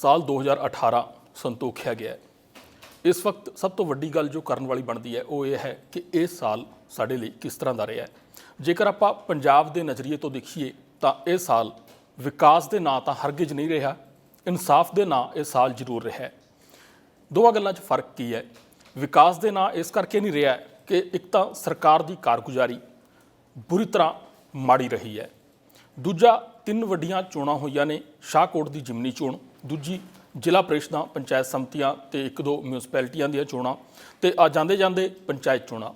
ਸਾਲ 2018 ਸੰਤੋਖਿਆ ਗਿਆ ਹੈ। ਇਸ ਵਕਤ ਸਭ ਤੋਂ ਵੱਡੀ ਗੱਲ ਜੋ ਕਰਨ ਵਾਲੀ ਬਣਦੀ ਹੈ, ਉਹ ਇਹ ਹੈ ਕਿ ਇਹ ਸਾਲ ਸਾਡੇ ਲਈ ਕਿਸ ਤਰ੍ਹਾਂ ਦਾ ਰਿਹਾ ਹੈ। ਜੇਕਰ ਆਪਾਂ ਪੰਜਾਬ ਦੇ ਨਜ਼ਰੀਏ ਤੋਂ ਦੇਖੀਏ, ਤਾਂ ਇਹ ਸਾਲ ਵਿਕਾਸ ਦੇ ਨਾਂ ਤਾਂ ਹਰਗਿਜ਼ ਨਹੀਂ ਰਿਹਾ, ਇਨਸਾਫ ਦੇ ਨਾਂ ਇਹ ਸਾਲ ਜ਼ਰੂਰ ਰਿਹਾ ਹੈ। ਦੋਵਾਂ ਗੱਲਾਂ 'ਚ ਫ਼ਰਕ ਕੀ ਹੈ? ਵਿਕਾਸ ਦੇ ਨਾਂ ਇਸ ਕਰਕੇ ਨਹੀਂ ਰਿਹਾ ਕਿ ਇੱਕ ਤਾਂ ਸਰਕਾਰ ਦੀ ਕਾਰਗੁਜ਼ਾਰੀ ਬੁਰੀ ਤਰ੍ਹਾਂ ਮਾੜੀ ਰਹੀ ਹੈ। ਦੂਜਾ, ਤਿੰਨ ਵੱਡੀਆਂ ਚੋਣਾਂ ਹੋਈਆਂ ਨੇ, ਸ਼ਾਹਕੋਟ ਦੀ ਜਿਮਨੀ ਚੋਣ ਦੂਜੀ ਜ਼ਿਲ੍ਹਾ ਪ੍ਰੀਸ਼ਦਾਂ ਪੰਚਾਇਤ ਸਮਤੀਆਂ ਤੇ ਇੱਕ ਦੋ ਮਿਊਨਿਸਪੈਲਿਟੀਆਂ ਦੀਆਂ ਚੋਣਾਂ ਤੇ ਆ ਜਾਂਦੇ ਜਾਂਦੇ ਪੰਚਾਇਤ ਚੋਣਾਂ।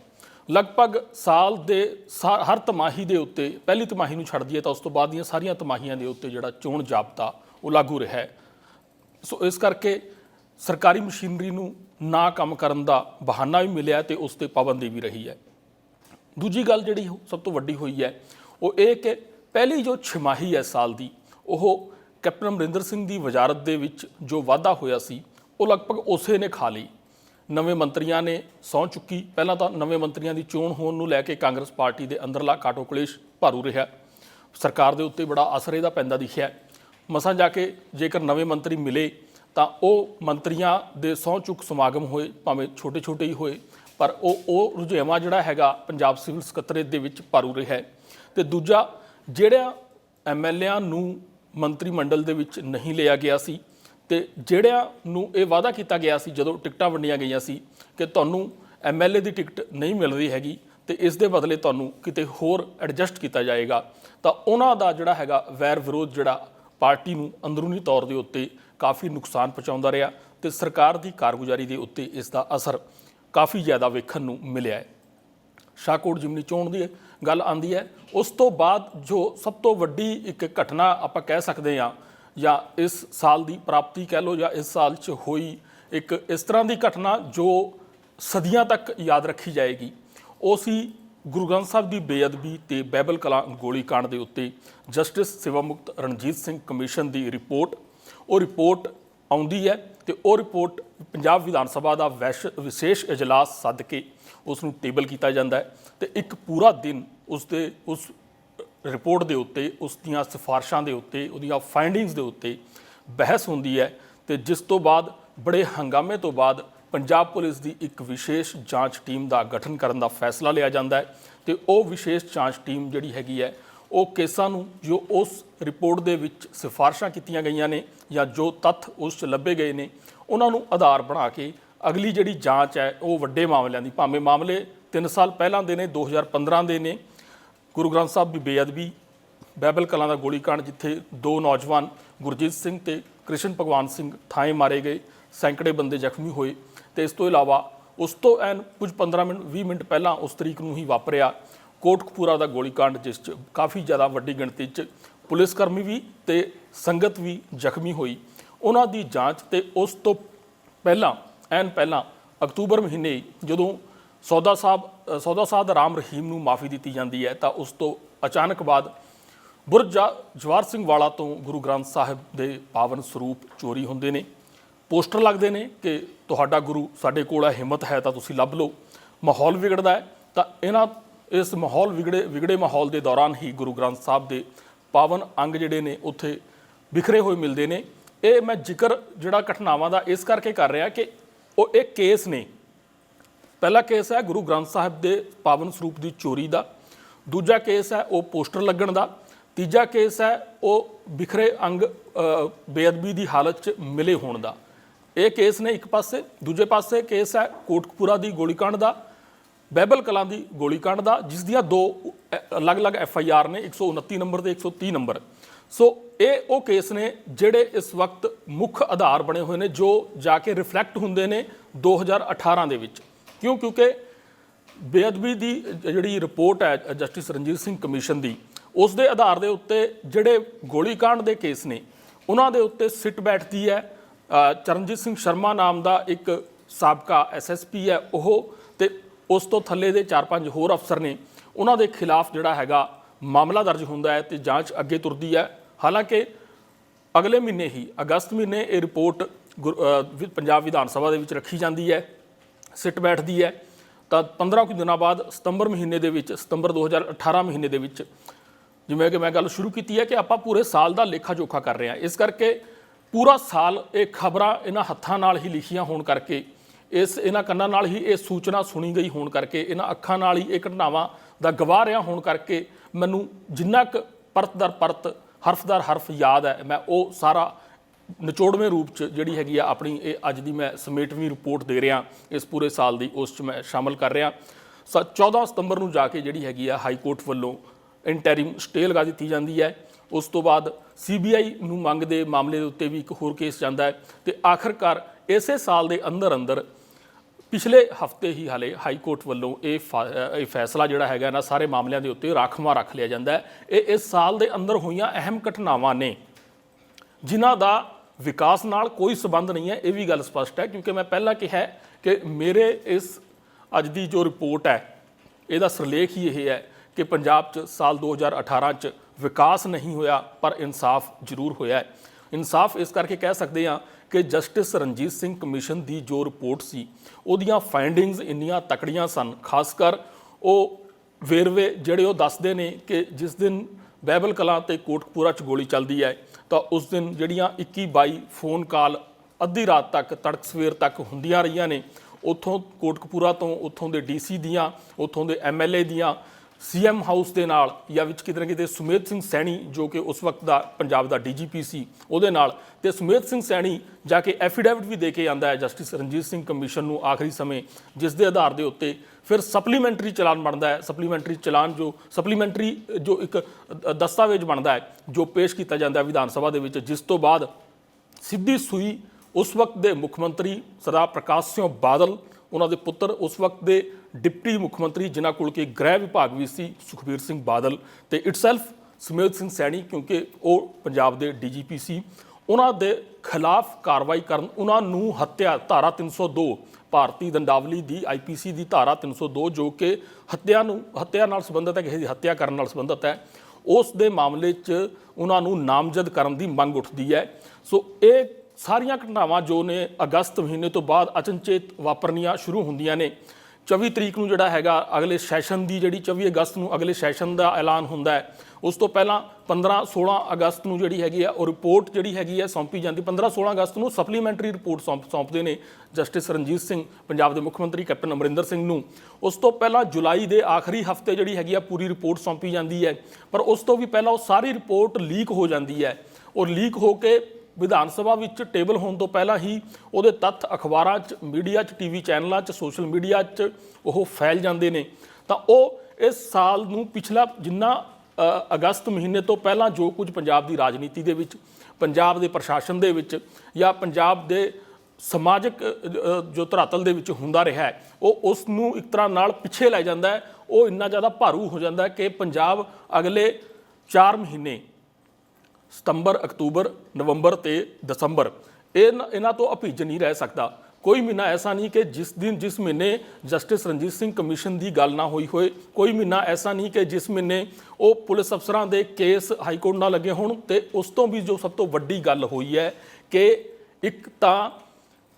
ਲਗਭਗ ਸਾਲ ਦੇ ਸਾ- ਹਰ ਤਮਾਹੀ ਦੇ ਉੱਤੇ, ਪਹਿਲੀ ਤਿਮਾਹੀ ਨੂੰ ਛੱਡ ਦਈਏ ਤਾਂ ਉਸ ਤੋਂ ਬਾਅਦ ਦੀਆਂ ਸਾਰੀਆਂ ਤਮਾਹੀਆਂ ਦੇ ਉੱਤੇ ਜਿਹੜਾ ਚੋਣ ਜਾਬਤਾ ਉਹ ਲਾਗੂ ਰਿਹਾ ਹੈ। ਸੋ ਇਸ ਕਰਕੇ ਸਰਕਾਰੀ ਮਸ਼ੀਨਰੀ ਨੂੰ ਨਾ ਕੰਮ ਕਰਨ ਦਾ ਬਹਾਨਾ ਵੀ ਮਿਲਿਆ ਤੇ ਉਸ ਤੇ ਪਾਬੰਦੀ ਵੀ ਰਹੀ ਹੈ। ਦੂਜੀ ਗੱਲ ਜਿਹੜੀ ਸਭ ਤੋਂ ਵੱਡੀ ਹੋਈ ਹੈ, ਉਹ ਇਹ ਕਿ ਪਹਿਲੀ ਜੋ ਛਮਾਹੀ ਹੈ ਸਾਲ ਦੀ, ਉਹ ਕੈਪਟਨ ਅਮਰਿੰਦਰ ਸਿੰਘ ਦੀ ਵਜ਼ਾਰਤ ਦੇ ਵਿੱਚ ਜੋ ਵਾਧਾ ਹੋਇਆ ਸੀ, ਉਹ ਲਗਭਗ ਉਸੇ ਨੇ ਖਾ ਲਈ। ਨਵੇਂ ਮੰਤਰੀਆਂ ਨੇ ਸਹੁੰ ਚੁੱਕੀ। ਪਹਿਲਾਂ ਤਾਂ ਨਵੇਂ ਮੰਤਰੀਆਂ ਦੀ ਚੋਣ ਹੋਣ ਨੂੰ ਲੈ ਕੇ ਕਾਂਗਰਸ ਪਾਰਟੀ ਦੇ ਅੰਦਰਲਾ ਕਾਟੋ ਕਲੇਸ਼ ਭਾਰੂ ਰਿਹਾ। ਸਰਕਾਰ ਦੇ ਉੱਤੇ ਬੜਾ ਅਸਰ ਇਹਦਾ ਪੈਂਦਾ ਦਿਖਿਆ। ਮਸਾਂ ਜਾ ਕੇ ਜੇਕਰ ਨਵੇਂ ਮੰਤਰੀ ਮਿਲੇ, ਤਾਂ ਉਹ ਮੰਤਰੀਆਂ ਦੇ ਸਹੁੰ ਚੁੱਕ ਸਮਾਗਮ ਹੋਏ, ਭਾਵੇਂ ਛੋਟੇ ਛੋਟੇ ਹੀ ਹੋਏ, ਪਰ ਉਹ ਉਹ ਰੁਝੇਵਾਂ ਜਿਹੜਾ ਹੈਗਾ ਪੰਜਾਬ ਸਿਵਲ ਸਕੱਤਰੇਤ ਦੇ ਵਿੱਚ ਭਾਰੂ ਰਿਹਾ ਹੈ। ਤੇ ਦੂਜਾ ਜਿਹੜਾ ਐਮਐਲਏਆਂ ਨੂੰ ਮੰਤਰੀ ਮੰਡਲ ਦੇ ਵਿੱਚ ਨਹੀਂ ਲਿਆ ਗਿਆ ਸੀ ਤੇ ਜਿਹੜਿਆਂ ਨੂੰ ਇਹ ਵਾਅਦਾ ਕੀਤਾ ਗਿਆ ਸੀ, ਜਦੋਂ ਟਿਕਟਾਂ ਵੰਡੀਆਂ ਗਈਆਂ ਸੀ ਕਿ ਤੁਹਾਨੂੰ ਐਮਐਲਏ ਦੀ ਟਿਕਟ ਨਹੀਂ ਮਿਲ ਰਹੀ ਹੈਗੀ ਤੇ ਇਸ ਦੇ ਬਦਲੇ ਤੁਹਾਨੂੰ ਕਿਤੇ ਹੋਰ ਐਡਜਸਟ ਕੀਤਾ ਜਾਏਗਾ, ਤਾਂ ਉਹਨਾਂ ਦਾ ਜਿਹੜਾ ਹੈਗਾ ਵੈਰ ਵਿਰੋਧ ਜਿਹੜਾ ਪਾਰਟੀ ਨੂੰ ਅੰਦਰੂਨੀ ਤੌਰ ਦੇ ਉੱਤੇ ਕਾਫੀ ਨੁਕਸਾਨ ਪਹੁੰਚਾਉਂਦਾ ਰਿਹਾ ਤੇ ਸਰਕਾਰ ਦੀ ਕਾਰਗੁਜ਼ਾਰੀ ਦੇ ਉੱਤੇ ਇਸ ਦਾ ਅਸਰ ਕਾਫੀ ਜ਼ਿਆਦਾ ਵੇਖਣ ਨੂੰ ਮਿਲਿਆ ਹੈ। ਸ਼ਾਹਕੋਟ ਜਿਮਨੀ ਚੋਣ ਦੀ ਗੱਲ ਆਂਦੀ ਹੈ। ਉਸ ਤੋਂ ਬਾਅਦ ਜੋ ਸਭ ਤੋਂ ਵੱਡੀ ਇੱਕ ਘਟਨਾ ਆਪਾਂ ਕਹਿ ਸਕਦੇ ਹਾਂ ਜਾਂ ਇਸ ਸਾਲ ਦੀ ਪ੍ਰਾਪਤੀ ਕਹਿ ਲਓ ਜਾਂ ਇਸ ਸਾਲ 'ਚ ਹੋਈ ਇੱਕ ਇਸ ਤਰ੍ਹਾਂ ਦੀ ਘਟਨਾ ਜੋ ਸਦੀਆਂ ਤੱਕ ਯਾਦ ਰੱਖੀ ਜਾਏਗੀ। ਉਹ ਸੀ ਗੁਰੂ ਗ੍ਰੰਥ ਸਾਹਿਬ ਦੀ ਬੇਅਦਬੀ ਤੇ ਬਾਈਬਲ ਕਲਾਂ ਗੋਲੀकांड ਦੇ ਉੱਤੇ ਜਸਟਿਸ ਸਿਵਮੁਕਤ ਰਣਜੀਤ ਸਿੰਘ ਕਮਿਸ਼ਨ ਦੀ ਰਿਪੋਰਟ। ਉਹ ਰਿਪੋਰਟ ਆਉਂਦੀ ਹੈ ਤੇ ਉਹ ਰਿਪੋਰਟ ਪੰਜਾਬ ਵਿਧਾਨ ਸਭਾ ਦਾ ਵੈਸ਼- ਵਿਸ਼ੇਸ਼ ਇਜਲਾਸ ਸੱਦ ਕੇ ਉਸ ਨੂੰ ਟੇਬਲ ਕੀਤਾ ਜਾਂਦਾ ਹੈ। ਤੇ ਇੱਕ ਪੂਰਾ ਦਿਨ ਉਸ ਦੇ ਉਸ ਰਿਪੋਰਟ ਦੇ ਉੱਤੇ, ਉਸ ਦੀਆਂ ਸਿਫਾਰਸ਼ਾਂ ਦੇ ਉੱਤੇ, ਉਹਦੀਆਂ ਫਾਈਂਡਿੰਗਸ ਦੇ ਉੱਤੇ ਬਹਿਸ ਹੁੰਦੀ ਹੈ ਤੇ ਜਿਸ ਤੋਂ ਬਾਅਦ, ਬੜੇ ਹੰਗਾਮੇ ਤੋਂ ਬਾਅਦ ਪੰਜਾਬ ਪੁਲਿਸ ਦੀ ਇੱਕ ਵਿਸ਼ੇਸ਼ ਜਾਂਚ ਟੀਮ ਦਾ ਗਠਨ ਕਰਨ ਦਾ ਫੈਸਲਾ ਲਿਆ ਜਾਂਦਾ ਹੈ ਤੇ ਉਹ ਵਿਸ਼ੇਸ਼ ਜਾਂਚ ਟੀਮ ਜਿਹੜੀ ਹੈਗੀ ਹੈ, ਉਹ ਕੇਸਾਂ ਨੂੰ, ਜੋ ਉਸ ਰਿਪੋਰਟ ਦੇ ਵਿੱਚ ਸਿਫਾਰਸ਼ਾਂ ਕੀਤੀਆਂ ਗਈਆਂ ਨੇ ਜਾਂ ਜੋ ਤੱਥ ਉਸ 'ਚ ਲੱਭੇ ਗਏ ਨੇ, ਉਹਨਾਂ ਨੂੰ ਆਧਾਰ ਬਣਾ ਕੇ ਅਗਲੀ ਜਿਹੜੀ ਜਾਂਚ ਹੈ, ਉਹ ਵੱਡੇ ਮਾਮਲਿਆਂ ਦੀ, ਭਾਵੇਂ ਮਾਮਲੇ ਤਿੰਨ ਸਾਲ ਪਹਿਲਾਂ ਦੇ ਨੇ 2015 ਦੇ ਨੇ। ਗੁਰੂ ਗ੍ਰੰਥ ਸਾਹਿਬ ਦੀ ਬੇਅਦਬੀ, ਬੈਬਲ ਕਲਾਂ ਦਾ ਗੋਲੀकांड ਜਿੱਥੇ ਦੋ ਨੌਜਵਾਨ ਗੁਰਜੀਤ ਸਿੰਘ ਤੇ ਕ੍ਰਿਸ਼ਨ ਭਗਵਾਨ ਸਿੰਘ ਥਾਏ ਮਾਰੇ ਗਏ, ਸੈਂਕੜੇ ਬੰਦੇ ਜ਼ਖਮੀ ਹੋਏ ਤੇ ਇਸ ਤੋਂ ਇਲਾਵਾ ਉਸ ਤੋਂ ਐਨ ਕੁਝ 15 ਮਿੰਟ 20 ਮਿੰਟ ਪਹਿਲਾਂ ਉਸ ਤਰੀਕ ਨੂੰ ਹੀ ਵਾਪਰਿਆ ਕੋਟਕਪੂਰਾ ਦਾ ਗੋਲੀकांड ਜਿਸ 'ਚ ਕਾਫੀ ਜ਼ਿਆਦਾ ਵੱਡੀ ਗਿਣਤੀ 'ਚ ਪੁਲਿਸ ਕਰਮੀ ਵੀ ਤੇ ਸੰਗਤ ਵੀ ਜ਼ਖਮੀ ਹੋਈ। ਉਹਨਾਂ ਦੀ ਜਾਂਚ ਤੇ ਉਸ ਤੋਂ ਪਹਿਲਾਂ, ਐਨ ਪਹਿਲਾਂ ਅਕਤੂਬਰ ਮਹੀਨੇ ਜਦੋਂ ਸੌਦਾ ਸਾਹਿਬ ਸੌਦਾ ਸਾਧ ਰਾਮ ਰਹੀਮ ਨੂੰ ਮਾਫੀ ਦਿੱਤੀ ਜਾਂਦੀ ਹੈ, ਤਾਂ ਉਸ ਤੋਂ ਅਚਾਨਕ ਬਾਅਦ ਬੁਰਜ ਜਾ- ਜਵਾਰ ਸਿੰਘ ਵਾਲਾ ਤੋਂ ਗੁਰੂ ਗ੍ਰੰਥ ਸਾਹਿਬ ਦੇ ਪਾਵਨ ਸਰੂਪ ਚੋਰੀ ਹੁੰਦੇ ਨੇ। ਪੋਸਟਰ ਲੱਗਦੇ ਨੇ ਕਿ ਤੁਹਾਡਾ ਗੁਰੂ ਸਾਡੇ ਕੋਲ ਹੈ, ਹਿੰਮਤ ਹੈ, ਤਾਂ ਤੁਸੀਂ ਲੱਭ ਲਓ। ਮਾਹੌਲ ਵਿਗੜਦਾ ਹੈ, ਤਾਂ ਇਹਨਾਂ, ਇਸ ਮਾਹੌਲ ਵਿਗੜੇ ਵਿਗੜੇ ਮਾਹੌਲ ਦੇ ਦੌਰਾਨ ਹੀ ਗੁਰੂ ਗ੍ਰੰਥ ਸਾਹਿਬ ਦੇ ਪਾਵਨ ਅੰਗ ਜਿਹੜੇ ਨੇ, ਉੱਥੇ ਵਿਖਰੇ ਹੋਏ ਮਿਲਦੇ ਨੇ। ਇਹ ਮੈਂ ਜ਼ਿਕਰ ਜਿਹੜਾ ਘਟਨਾਵਾਂ ਦਾ ਇਸ ਕਰਕੇ ਕਰ ਰਿਹਾ ਕਿ ਉਹ ਇਹ ਕੇਸ ਨੇ। ਪਹਿਲਾ ਕੇਸ ਹੈ ਗੁਰੂ ਗ੍ਰੰਥ ਸਾਹਿਬ ਦੇ ਪਾਵਨ ਸਰੂਪ ਦੀ ਚੋਰੀ ਦਾ। ਦੂਜਾ ਕੇਸ ਹੈ ਉਹ ਪੋਸਟਰ ਲੱਗਣ ਦਾ। ਤੀਜਾ ਕੇਸ ਹੈ ਉਹ ਵਿਖਰੇ ਅੰਗ ਬੇਅਦਬੀ ਦੀ ਹਾਲਤ 'ਚ ਮਿਲੇ ਹੋਣ ਦਾ। ਇਹ ਕੇਸ ਨੇ ਇੱਕ ਪਾਸੇ। ਦੂਜੇ ਪਾਸੇ ਕੇਸ ਹੈ ਕੋਟਕਪੂਰਾ ਦੀ ਗੋਲੀਕਾਂਡ ਦਾ ਬੈਬਲ ਕਲਾਂ ਦੀ ਗੋਲੀਕਾਂਡ ਦਾ, ਜਿਸ ਦੀਆਂ ਦੋ ਅਲੱਗ-ਅਲੱਗ ਐਫ ਆਈ ਆਰ ਨੇ 129 ਨੰਬਰ ਤੇ 130 ਨੰਬਰ। ਸੋ ਇਹ ਉਹ ਕੇਸ ਨੇ ਜਿਹੜੇ ਇਸ ਵਕਤ ਮੁੱਖ ਆਧਾਰ ਬਣੇ ਹੋਏ ਨੇ, ਜੋ ਜਾ ਕੇ ਰਿਫਲੈਕਟ ਹੁੰਦੇ ਨੇ 2018 ਦੇ ਵਿੱਚ। ਕਿਉਂ? ਕਿਉਂਕਿ ਬੇਅਦਬੀ ਦੀ ਜਿਹੜੀ ਰਿਪੋਰਟ ਹੈ ਜਸਟਿਸ ਰਣਜੀਤ ਸਿੰਘ ਕਮਿਸ਼ਨ ਦੀ, ਉਸ ਦੇ ਆਧਾਰ ਦੇ ਉੱਤੇ ਜਿਹੜੇ ਗੋਲੀकांड ਦੇ ਕੇਸ ਨੇ, ਉਹਨਾਂ ਦੇ ਉੱਤੇ ਸਿੱਟ ਬੈਠਦੀ ਹੈ ਚਰਨਜੀਤ ਸਿੰਘ ਸ਼ਰਮਾ ਨਾਮ ਦਾ ਇੱਕ ਸਾਬਕਾ ਐਸਐਸਪੀ ਹੈ ਉਹ ਤੇ ਉਸ ਤੋਂ ਥੱਲੇ ਦੇ 4-5 ਹੋਰ ਅਫਸਰ ਨੇ, ਉਹਨਾਂ ਦੇ ਖਿਲਾਫ ਜਿਹੜਾ ਹੈਗਾ ਮਾਮਲਾ ਦਰਜ ਹੁੰਦਾ ਹੈ ਤੇ ਜਾਂਚ ਅੱਗੇ ਤੁਰਦੀ ਹੈ। ਹਾਲਾਂਕਿ ਅਗਲੇ ਮਹੀਨੇ ਹੀ, ਅਗਸਤ ਮਹੀਨੇ ਇਹ ਰਿਪੋਰਟ ਗੁਰ- ਪੰਜਾਬ ਵਿਧਾਨ ਸਭਾ ਦੇ ਵਿੱਚ ਰੱਖੀ ਜਾਂਦੀ ਹੈ। ਸਿੱਟ ਬੈਠਦੀ ਹੈ, ਤਾਂ 15 ਕੁ ਦਿਨਾਂ ਬਾਅਦ ਸਤੰਬਰ ਮਹੀਨੇ ਦੇ ਵਿੱਚ, ਸਤੰਬਰ 2018 ਮਹੀਨੇ ਦੇ ਵਿੱਚ ਜਿਵੇਂ ਕਿ ਮੈਂ ਗੱਲ ਸ਼ੁਰੂ ਕੀਤੀ ਹੈ ਕਿ ਆਪਾਂ ਪੂਰੇ ਸਾਲ ਦਾ ਲੇਖਾ ਜੋਖਾ ਕਰ ਰਹੇ ਹਾਂ। ਇਸ ਕਰਕੇ ਪੂਰਾ ਸਾਲ ਇਹ ਖਬਰਾਂ ਇਹਨਾਂ ਹੱਥਾਂ ਨਾਲ ਹੀ ਲਿਖੀਆਂ ਹੋਣ ਕਰਕੇ, ਇਸ ਇਹਨਾਂ ਕੰਨਾਂ ਨਾਲ ਹੀ ਇਹ ਸੂਚਨਾ ਸੁਣੀ ਗਈ ਹੋਣ ਕਰਕੇ, ਇਹਨਾਂ ਅੱਖਾਂ ਨਾਲ ਹੀ ਇਹ ਘਟਨਾਵਾਂ ਦਾ ਗਵਾਹ ਰਿਹਾ ਹੋਣ ਕਰਕੇ ਮੈਨੂੰ ਜਿੰਨਾ ਕੁ ਪਰਤ ਦਰ ਪਰਤ, ਹਰਫ ਦਰ ਹਰਫ ਯਾਦ ਹੈ, ਮੈਂ ਉਹ ਸਾਰਾ ਨਿਚੋੜਵੇਂ ਰੂਪ ਚ ਜਿਹੜੀ ਹੈਗੀ ਆ ਆਪਣੀ ਇਹ ਅੱਜ ਦੀ ਮੈਂ ਸਮੇਟਵੀਂ ਰਿਪੋਰਟ ਦੇ ਰਿਹਾ, ਇਸ ਪੂਰੇ ਸਾਲ ਦੀ, ਉਸ ਚ ਮੈਂ ਸ਼ਾਮਲ ਕਰ ਰਿਹਾ। ਸ- 14 ਸਤੰਬਰ ਨੂੰ ਜਾ ਕੇ ਜਿਹੜੀ ਹੈਗੀ ਆ ਹਾਈ ਕੋਰਟ ਵੱਲੋਂ ਇੰਟਰਿਮ ਸਟੇ ਲਗਾ ਦਿੱਤੀ ਜਾਂਦੀ ਹੈ। ਉਸ ਤੋਂ ਬਾਅਦ ਸੀਬੀਆਈ ਨੂੰ ਮੰਗ ਦੇ ਮਾਮਲੇ ਦੇ ਉੱਤੇ ਵੀ ਇੱਕ ਹੋਰ ਕੇਸ ਜਾਂਦਾ ਹੈ ਤੇ ਆਖਰਕਾਰ ਇਸੇ ਸਾਲ ਦੇ ਅੰਦਰ ਅੰਦਰ ਪਿਛਲੇ ਹਫ਼ਤੇ ਹੀ ਹਾਲੇ ਹਾਈ ਕੋਰਟ ਵੱਲੋਂ ਇਹ ਫਾ- ਇਹ ਫੈਸਲਾ ਜਿਹੜਾ ਹੈਗਾ ਨਾ, ਸਾਰੇ ਮਾਮਲਿਆਂ ਦੇ ਉੱਤੇ ਰਾਖਵਾਂ ਰੱਖ ਲਿਆ ਜਾਂਦਾ ਹੈ। ਇਹ ਇਸ ਸਾਲ ਦੇ ਅੰਦਰ ਹੋਈਆਂ ਅਹਿਮ ਘਟਨਾਵਾਂ ਨੇ, ਜਿਨ੍ਹਾਂ ਦਾ ਵਿਕਾਸ ਨਾਲ ਕੋਈ ਸਬੰਧ ਨਹੀਂ ਹੈ, ਇਹ ਵੀ ਗੱਲ ਸਪਸ਼ਟ ਹੈ, ਕਿਉਂਕਿ ਮੈਂ ਪਹਿਲਾਂ ਕਿਹਾ ਕਿ ਮੇਰੇ ਇਸ ਅੱਜ ਦੀ ਜੋ ਰਿਪੋਰਟ ਹੈ, ਇਹਦਾ ਸਿਰਲੇਖ ਹੀ ਇਹ ਹੈ ਕਿ ਪੰਜਾਬ 'ਚ ਸਾਲ 2018 'ਚ ਵਿਕਾਸ ਨਹੀਂ ਹੋਇਆ, ਪਰ ਇਨਸਾਫ ਜ਼ਰੂਰ ਹੋਇਆ ਇਨਸਾਫ ਇਸ ਕਰਕੇ ਕਹਿ ਸਕਦੇ ਹਾਂ ਕਿ ਜਸਟਿਸ ਰਣਜੀਤ ਸਿੰਘ ਕਮਿਸ਼ਨ ਦੀ ਜੋ ਰਿਪੋਰਟ ਸੀ, ਉਹਦੀਆਂ ਫਾਈਂਡਿੰਗਸ ਇੰਨੀਆਂ ਤਕੜੀਆਂ ਸਨ, ਖਾਸ ਕਰ ਉਹ ਵੇਰਵੇ ਜਿਹੜੇ ਉਹ ਦੱਸਦੇ ਨੇ ਕਿ ਜਿਸ ਦਿਨ ਬਹਿਬਲ ਕਲਾਂ ਤੇ ਕੋਟਕਪੂਰਾ 'ਚ ਗੋਲੀ ਚੱਲਦੀ ਹੈ ਤਾਂ ਉਸ ਦਿਨ ਜਿਹੜੀਆਂ 21 22 ਫੋਨ ਕਾਲ ਅੱਧੀ ਰਾਤ ਤੱਕ, ਤੜਕ ਸਵੇਰ ਤੱਕ ਹੁੰਦੀਆਂ ਰਹੀਆਂ ਨੇ, ਉੱਥੋਂ ਕੋਟਕਪੂਰਾ ਤੋਂ ਉੱਥੋਂ ਦੇ ਡੀਸੀ ਦੀਆਂ, ਉੱਥੋਂ ਦੇ ਐਮਐਲਏ ਦੀਆਂ ਸੀਐਮ ਹਾਊਸ ਦੇ ਨਾਲ ਜਾਂ ਵਿੱਚ ਕਿਤੇ ਨਾ ਕਿਤੇ ਸੁਮੇਧ ਸਿੰਘ ਸੈਣੀ ਜੋ ਕਿ ਉਸ ਵਕਤ ਦਾ ਪੰਜਾਬ ਦਾ ਡੀਜੀਪੀ ਸੀ, ਉਹਦੇ ਨਾਲ ਤੇ ਸੁਮੇਧ ਸਿੰਘ ਸੈਣੀ ਜਾ ਕੇ ਐਫੀਡੈਵਿਟ ਵੀ ਦੇ ਕੇ ਆਂਦਾ ਹੈ ਜਸਟਿਸ ਰਣਜੀਤ ਸਿੰਘ ਕਮਿਸ਼ਨ ਨੂੰ ਆਖਰੀ ਸਮੇਂ, ਜਿਸ ਦੇ ਆਧਾਰ ਦੇ ਉੱਤੇ ਫਿਰ ਸਪਲੀਮੈਂਟਰੀ ਚਲਾਨ ਬਣਦਾ ਹੈ, ਸਪਲੀਮੈਂਟਰੀ ਚਲਾਨ ਜੋ, ਸਪਲੀਮੈਂਟਰੀ ਜੋ ਇੱਕ ਦਸਤਾਵੇਜ਼ ਬਣਦਾ ਹੈ, ਜੋ ਪੇਸ਼ ਕੀਤਾ ਜਾਂਦਾ ਹੈ ਵਿਧਾਨ ਸਭਾ ਦੇ ਵਿੱਚ, ਜਿਸ ਤੋਂ ਬਾਅਦ ਸਿੱਧੀ ਸੂਈ ਉਸ ਵਕਤ ਦੇ ਮੁੱਖ ਮੰਤਰੀ ਸਰਦਾਰ ਪ੍ਰਕਾਸ਼ ਸਿੰਘ ਬਾਦਲ ਉਹਨਾਂ ਦੇ ਪੁੱਤਰ ਉਸ ਵਕਤ ਦੇ ਡਿਪਟੀ ਮੁੱਖ ਮੰਤਰੀ, ਜਿਨ੍ਹਾਂ ਕੋਲ ਕਿ ਗ੍ਰਹਿ ਵਿਭਾਗ ਵੀ ਸੀ, ਸੁਖਬੀਰ ਸਿੰਘ ਬਾਦਲ ਤੇ ਇਟਸੈਲਫ ਸਮੇਤ ਸਿੰਘ ਸੈਣੀ, ਕਿਉਂਕਿ ਉਹ ਪੰਜਾਬ ਦੇ ਡੀਜੀਪੀ ਸੀ। ਉਹਨਾਂ ਦੇ ਖਿਲਾਫ ਕਾਰਵਾਈ ਕਰਨ, ਉਹਨਾਂ ਨੂੰ ਹੱਤਿਆ ਧਾਰਾ 302 ਭਾਰਤੀ ਦੰਡਾਵਲੀ ਦੀ ਆਈਪੀਸੀ ਦੀ ਧਾਰਾ 302 ਜੋ ਕਿ ਹੱਤਿਆ ਨੂੰ, ਹੱਤਿਆ ਨਾਲ ਸੰਬੰਧਿਤ ਹੈ ਕਿਸੇ ਦੀ ਹੱਤਿਆ ਕਰਨ ਨਾਲ ਸੰਬੰਧਿਤ ਹੈ, ਉਸ ਦੇ ਮਾਮਲੇ 'ਚ ਉਹਨਾਂ ਨੂੰ ਨਾਮਜ਼ਦ ਕਰਨ ਦੀ ਮੰਗ ਉੱਠਦੀ ਹੈ। ਸੋ ਇਹ ਸਾਰੀਆਂ ਘਟਨਾਵਾਂ ਜੋ ਨੇ ਅਗਸਤ ਮਹੀਨੇ ਤੋਂ ਬਾਅਦ ਅਚਨਚੇਤ ਵਾਪਰਨੀਆਂ ਸ਼ੁਰੂ ਹੁੰਦੀਆਂ ਨੇ। 24 ਤਰੀਕ ਨੂੰ ਜਿਹੜਾ ਹੈਗਾ ਅਗਲੇ ਸੈਸ਼ਨ ਦੀ ਜਿਹੜੀ 24 ਅਗਸਤ ਨੂੰ ਅਗਲੇ ਸੈਸ਼ਨ ਦਾ ਐਲਾਨ ਹੁੰਦਾ ਹੈ। ਉਸ ਤੋਂ ਪਹਿਲਾਂ 15 16 ਅਗਸਤ ਨੂੰ ਜਿਹੜੀ ਹੈਗੀ ਆ ਉਹ ਰਿਪੋਰਟ ਜਿਹੜੀ ਹੈਗੀ ਆ ਸੌਂਪੀ ਜਾਂਦੀ। 15 16 ਅਗਸਤ ਨੂੰ ਸਪਲੀਮੈਂਟਰੀ ਰਿਪੋਰਟ ਸੌਂਪ, ਸੌਂਪਦੇ ਨੇ ਜਸਟਿਸ ਰਣਜੀਤ ਸਿੰਘ, ਪੰਜਾਬ ਦੇ ਮੁੱਖ ਮੰਤਰੀ ਕੈਪਟਨ ਅਮਰਿੰਦਰ ਸਿੰਘ ਨੂੰ। ਉਸ ਤੋਂ ਪਹਿਲਾਂ ਜੁਲਾਈ ਦੇ ਆਖਰੀ ਹਫ਼ਤੇ ਜਿਹੜੀ ਹੈਗੀ ਆ ਪੂਰੀ ਰਿਪੋਰਟ ਸੌਂਪੀ ਜਾਂਦੀ ਹੈ। ਪਰ ਉਸ ਤੋਂ ਵੀ ਪਹਿਲਾਂ ਉਹ ਸਾਰੀ ਰਿਪੋਰਟ ਲੀਕ ਹੋ ਜਾਂਦੀ ਹੈ। ਔਰ ਲੀਕ ਹੋ ਕੇ ਵਿਧਾਨ ਸਭਾ ਵਿੱਚ ਟੇਬਲ ਹੋਣ ਤੋਂ ਪਹਿਲਾਂ ਹੀ ਉਹਦੇ ਤੱਥ ਅਖਬਾਰਾਂ 'ਚ, ਮੀਡੀਆ 'ਚ, ਟੀਵੀ ਚੈਨਲਾਂ 'ਚ, ਸੋਸ਼ਲ ਮੀਡੀਆ 'ਚ ਉਹ ਫੈਲ ਜਾਂਦੇ ਨੇ। ਤਾਂ ਉਹ ਇਸ ਸਾਲ ਨੂੰ ਪਿਛਲਾ ਜਿੰਨਾ ਅਗਸਤ ਮਹੀਨੇ ਤੋਂ ਪਹਿਲਾਂ ਜੋ ਕੁਝ ਪੰਜਾਬ ਦੀ ਰਾਜਨੀਤੀ ਦੇ ਵਿੱਚ, ਪੰਜਾਬ ਦੇ ਪ੍ਰਸ਼ਾਸਨ ਦੇ ਵਿੱਚ ਜਾਂ ਪੰਜਾਬ ਦੇ ਸਮਾਜਿਕ ਜੋ ਧਰਾਤਲ ਦੇ ਵਿੱਚ ਹੁੰਦਾ ਰਿਹਾ ਹੈ, ਉਹ ਉਸ ਨੂੰ ਇੱਕ ਤਰ੍ਹਾਂ ਨਾਲ ਪਿੱਛੇ ਲੈ ਜਾਂਦਾ ਹੈ। ਉਹ ਇੰਨਾ ਜ਼ਿਆਦਾ ਭਾਰੂ ਹੋ ਜਾਂਦਾ ਹੈ ਕਿ ਪੰਜਾਬ ਅਗਲੇ 4 ਮਹੀਨੇ ਸਤੰਬਰ, ਅਕਤੂਬਰ, ਨਵੰਬਰ ਤੇ ਦਸੰਬਰ। ਇਹ ਇਹਨਾਂ ਤੋਂ ਅਭਿੱਜ ਨਹੀਂ ਰਹਿ ਸਕਦਾ। ਕੋਈ ਮਹੀਨਾ ਐਸਾ ਨਹੀਂ ਕਿ ਜਿਸ ਦਿਨ, ਜਿਸ ਮਹੀਨੇ ਜਸਟਿਸ ਰਣਜੀਤ ਸਿੰਘ ਕਮਿਸ਼ਨ ਦੀ ਗੱਲ ਨਾ ਹੋਈ ਹੋਏ। ਕੋਈ ਮਹੀਨਾ ਐਸਾ ਨਹੀਂ ਕਿ ਜਿਸ ਮਹੀਨੇ ਉਹ ਪੁਲਿਸ ਅਫਸਰਾਂ ਦੇ ਕੇਸ ਹਾਈ ਕੋਰਟ ਨਾਲ ਲੱਗੇ ਹੋਣ ਤੇ ਉਸ ਤੋਂ ਵੀ ਜੋ ਸਭ ਤੋਂ ਵੱਡੀ ਗੱਲ ਹੋਈ ਹੈ ਕਿ ਇੱਕ ਤਾਂ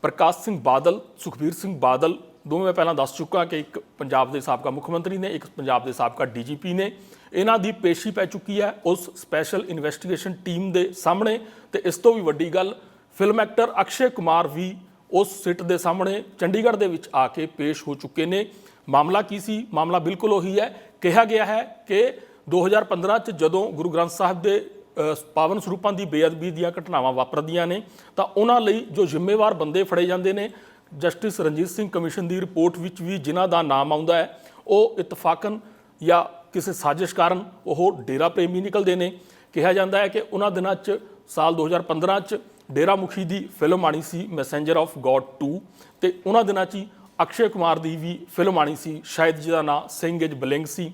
ਪ੍ਰਕਾਸ਼ ਸਿੰਘ ਬਾਦਲ, ਸੁਖਬੀਰ ਸਿੰਘ ਬਾਦਲ, ਦੋਵੇਂ ਮੈਂ ਪਹਿਲਾਂ ਦੱਸ ਚੁੱਕਾ ਕਿ ਇੱਕ ਪੰਜਾਬ ਦੇ ਸਾਬਕਾ ਮੁੱਖ ਮੰਤਰੀ ਨੇ, ਇੱਕ ਪੰਜਾਬ ਦੇ ਸਾਬਕਾ ਡੀਜੀਪੀ ਨੇ। ਇਹਨਾਂ ਦੀ ਪੇਸ਼ੀ ਪੈ ਚੁੱਕੀ ਹੈ ਉਸ ਸਪੈਸ਼ਲ ਇਨਵੈਸਟੀਗੇਸ਼ਨ ਟੀਮ ਦੇ ਸਾਹਮਣੇ ਤੇ ਇਸ ਤੋਂ ਵੀ ਵੱਡੀ ਗੱਲ ਫਿਲਮ ਐਕਟਰ ਅਕਸ਼ੇ ਕੁਮਾਰ ਵੀ ਉਸ ਸਿੱਟ ਦੇ ਸਾਹਮਣੇ ਚੰਡੀਗੜ੍ਹ ਦੇ ਵਿੱਚ ਆ ਕੇ ਪੇਸ਼ ਹੋ ਚੁੱਕੇ ਨੇ। ਮਾਮਲਾ ਕੀ ਸੀ? ਮਾਮਲਾ ਬਿਲਕੁਲ ਉਹੀ ਹੈ। ਕਿਹਾ ਗਿਆ ਹੈ ਕਿ 2015 ਚ ਜਦੋਂ ਗੁਰੂ ਗ੍ਰੰਥ ਸਾਹਿਬ ਦੇ ਪਾਵਨ ਸਰੂਪਾਂ ਦੀ ਬੇਅਦਬੀ ਦੀਆਂ ਘਟਨਾਵਾਂ ਵਾਪਰਦੀਆਂ ਨੇ, ਤਾਂ ਉਹਨਾਂ ਲਈ ਜੋ ਜ਼ਿੰਮੇਵਾਰ ਬੰਦੇ ਫੜੇ ਜਾਂਦੇ ਨੇ, ਜਸਟਿਸ ਰਣਜੀਤ ਸਿੰਘ ਕਮਿਸ਼ਨ ਦੀ ਰਿਪੋਰਟ ਵਿੱਚ ਵੀ ਜਿਨ੍ਹਾਂ ਦਾ ਨਾਮ ਆਉਂਦਾ ਹੈ, ਉਹ ਇਤਫਾਕਨ ਜਾਂ ਕਿਸੇ ਸਾਜ਼ਿਸ਼ ਕਾਰਨ ਉਹ ਡੇਰਾ ਪ੍ਰੇਮੀ ਨਿਕਲਦੇ ਨੇ। ਕਿਹਾ ਜਾਂਦਾ ਹੈ ਕਿ ਉਹਨਾਂ ਦਿਨਾਂ 'ਚ, ਸਾਲ 2015 'ਚ ਡੇਰਾ ਮੁਖੀ ਦੀ ਫਿਲਮ ਆਣੀ ਸੀ ਮੈਸੇਂਜਰ ਆਫ ਗੋਡ 2 ਤੇ ਉਹਨਾਂ ਦਿਨਾਂ 'ਚ ਹੀ ਅਕਸ਼ੇ ਕੁਮਾਰ ਦੀ ਵੀ ਫਿਲਮ ਆਣੀ ਸੀ, ਸ਼ਾਇਦ ਜਿਹਦਾ ਨਾਂ ਸਿੰਘ ਇਜ ਬਲਿੰਗ ਸੀ।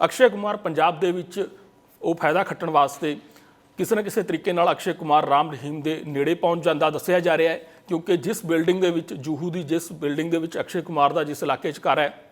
ਅਕਸ਼ੇ ਕੁਮਾਰ ਪੰਜਾਬ ਦੇ ਵਿੱਚ ਉਹ ਫਾਇਦਾ ਖੱਟਣ ਵਾਸਤੇ ਕਿਸੇ ਨਾ ਕਿਸੇ ਤਰੀਕੇ ਨਾਲ ਅਕਸ਼ੇ ਕੁਮਾਰ ਰਾਮ ਰਹੀਮ ਦੇ ਨੇੜੇ ਪਹੁੰਚ ਜਾਂਦਾ ਦੱਸਿਆ ਜਾ ਰਿਹਾ ਹੈ, ਕਿਉਂਕਿ ਜਿਸ ਬਿਲਡਿੰਗ ਦੇ ਵਿੱਚ, ਜੂਹੂ ਦੀ ਜਿਸ ਬਿਲਡਿੰਗ ਦੇ ਵਿੱਚ ਅਕਸ਼ੇ ਕੁਮਾਰ ਦਾ ਜਿਸ ਇਲਾਕੇ 'ਚ ਘਰ ਹੈ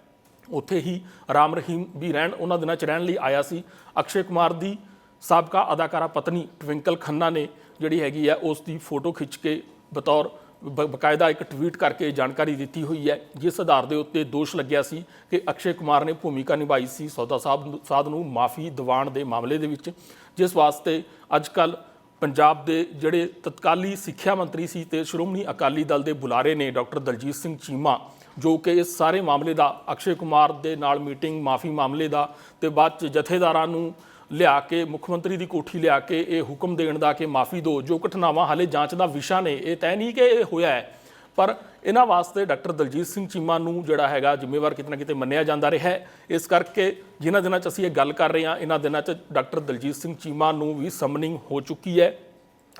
ਉੱਥੇ ਹੀ ਰਾਮ ਰਹੀਮ ਵੀ ਰਹਿਣ, ਉਹਨਾਂ ਦਿਨਾਂ 'ਚ ਰਹਿਣ ਲਈ ਆਇਆ ਸੀ। ਅਕਸ਼ੇ ਕੁਮਾਰ ਦੀ ਸਾਬਕਾ ਅਦਾਕਾਰਾ ਪਤਨੀ ਟਵਿੰਕਲ ਖੰਨਾ ਨੇ ਜਿਹੜੀ ਹੈਗੀ ਹੈ ਉਸ ਦੀ ਫੋਟੋ ਖਿੱਚ ਕੇ ਬਤੌਰ ਬ- ਬਕਾਇਦਾ ਇੱਕ ਟਵੀਟ ਕਰਕੇ ਜਾਣਕਾਰੀ ਦਿੱਤੀ ਹੋਈ ਹੈ। ਜਿਸ ਆਧਾਰ ਦੇ ਉੱਤੇ ਦੋਸ਼ ਲੱਗਿਆ ਸੀ ਕਿ ਅਕਸ਼ੇ ਕੁਮਾਰ ਨੇ ਭੂਮਿਕਾ ਨਿਭਾਈ ਸੀ। ਸੌਦਾ ਸਾਹਿਬ ਸਾਧ ਨੂੰ ਮਾਫੀ ਦਿਵਾਉਣ ਦੇ ਮਾਮਲੇ ਦੇ ਵਿੱਚ, ਜਿਸ ਵਾਸਤੇ ਅੱਜ ਕੱਲ ਪੰਜਾਬ ਦੇ ਜਿਹੜੇ ਤਤਕਾਲੀ ਸਿੱਖਿਆ ਮੰਤਰੀ ਸੀ ਤੇ ਸ਼੍ਰੋਮਣੀ ਅਕਾਲੀ ਦਲ ਦੇ ਬੁਲਾਰੇ ਨੇ ਡਾਕਟਰ ਦਲਜੀਤ ਸਿੰਘ ਚੀਮਾ ਜੋ ਕਿ ਇਸ ਸਾਰੇ ਮਾਮਲੇ ਦਾ, ਅਕਸ਼ੇ ਕੁਮਾਰ ਦੇ ਨਾਲ ਮੀਟਿੰਗ, ਮਾਫੀ ਮਾਮਲੇ ਦਾ ਤੇ ਬਾਅਦ ਚ ਜਥੇਦਾਰਾਂ ਨੂੰ ਲਿਆ ਕੇ, ਮੁੱਖ ਮੰਤਰੀ ਦੀ ਕੋਠੀ ਲਿਆ ਕੇ ਇਹ ਹੁਕਮ ਦੇਣ ਦਾ ਕਿ ਮਾਫੀ ਦਿਓ ਜੋ ਘਟਨਾਵਾਂ ਹਾਲੇ ਜਾਂਚ ਦਾ ਵਿਸ਼ਾ ਨੇ, ਇਹ ਤੈਅ ਨਹੀਂ ਕਿ ਇਹ ਹੋਇਆ ਹੈ। ਪਰ ਇਹਨਾਂ ਵਾਸਤੇ ਡਾਕਟਰ ਦਲਜੀਤ ਸਿੰਘ ਚੀਮਾ ਨੂੰ ਜਿਹੜਾ ਹੈਗਾ ਜ਼ਿੰਮੇਵਾਰ ਕਿਤੇ ਨਾ ਕਿਤੇ ਮੰਨਿਆ ਜਾਂਦਾ ਰਿਹਾ ਹੈ। ਇਸ ਕਰਕੇ ਜਿਨ੍ਹਾਂ ਦਿਨਾਂ 'ਚ ਅਸੀਂ ਇਹ ਗੱਲ ਕਰ ਰਹੇ ਹਾਂ, ਇਹਨਾਂ ਦਿਨਾਂ 'ਚ ਡਾਕਟਰ ਦਲਜੀਤ ਸਿੰਘ ਚੀਮਾ ਨੂੰ ਵੀ ਸਮਨਿੰਗ ਹੋ ਚੁੱਕੀ ਹੈ।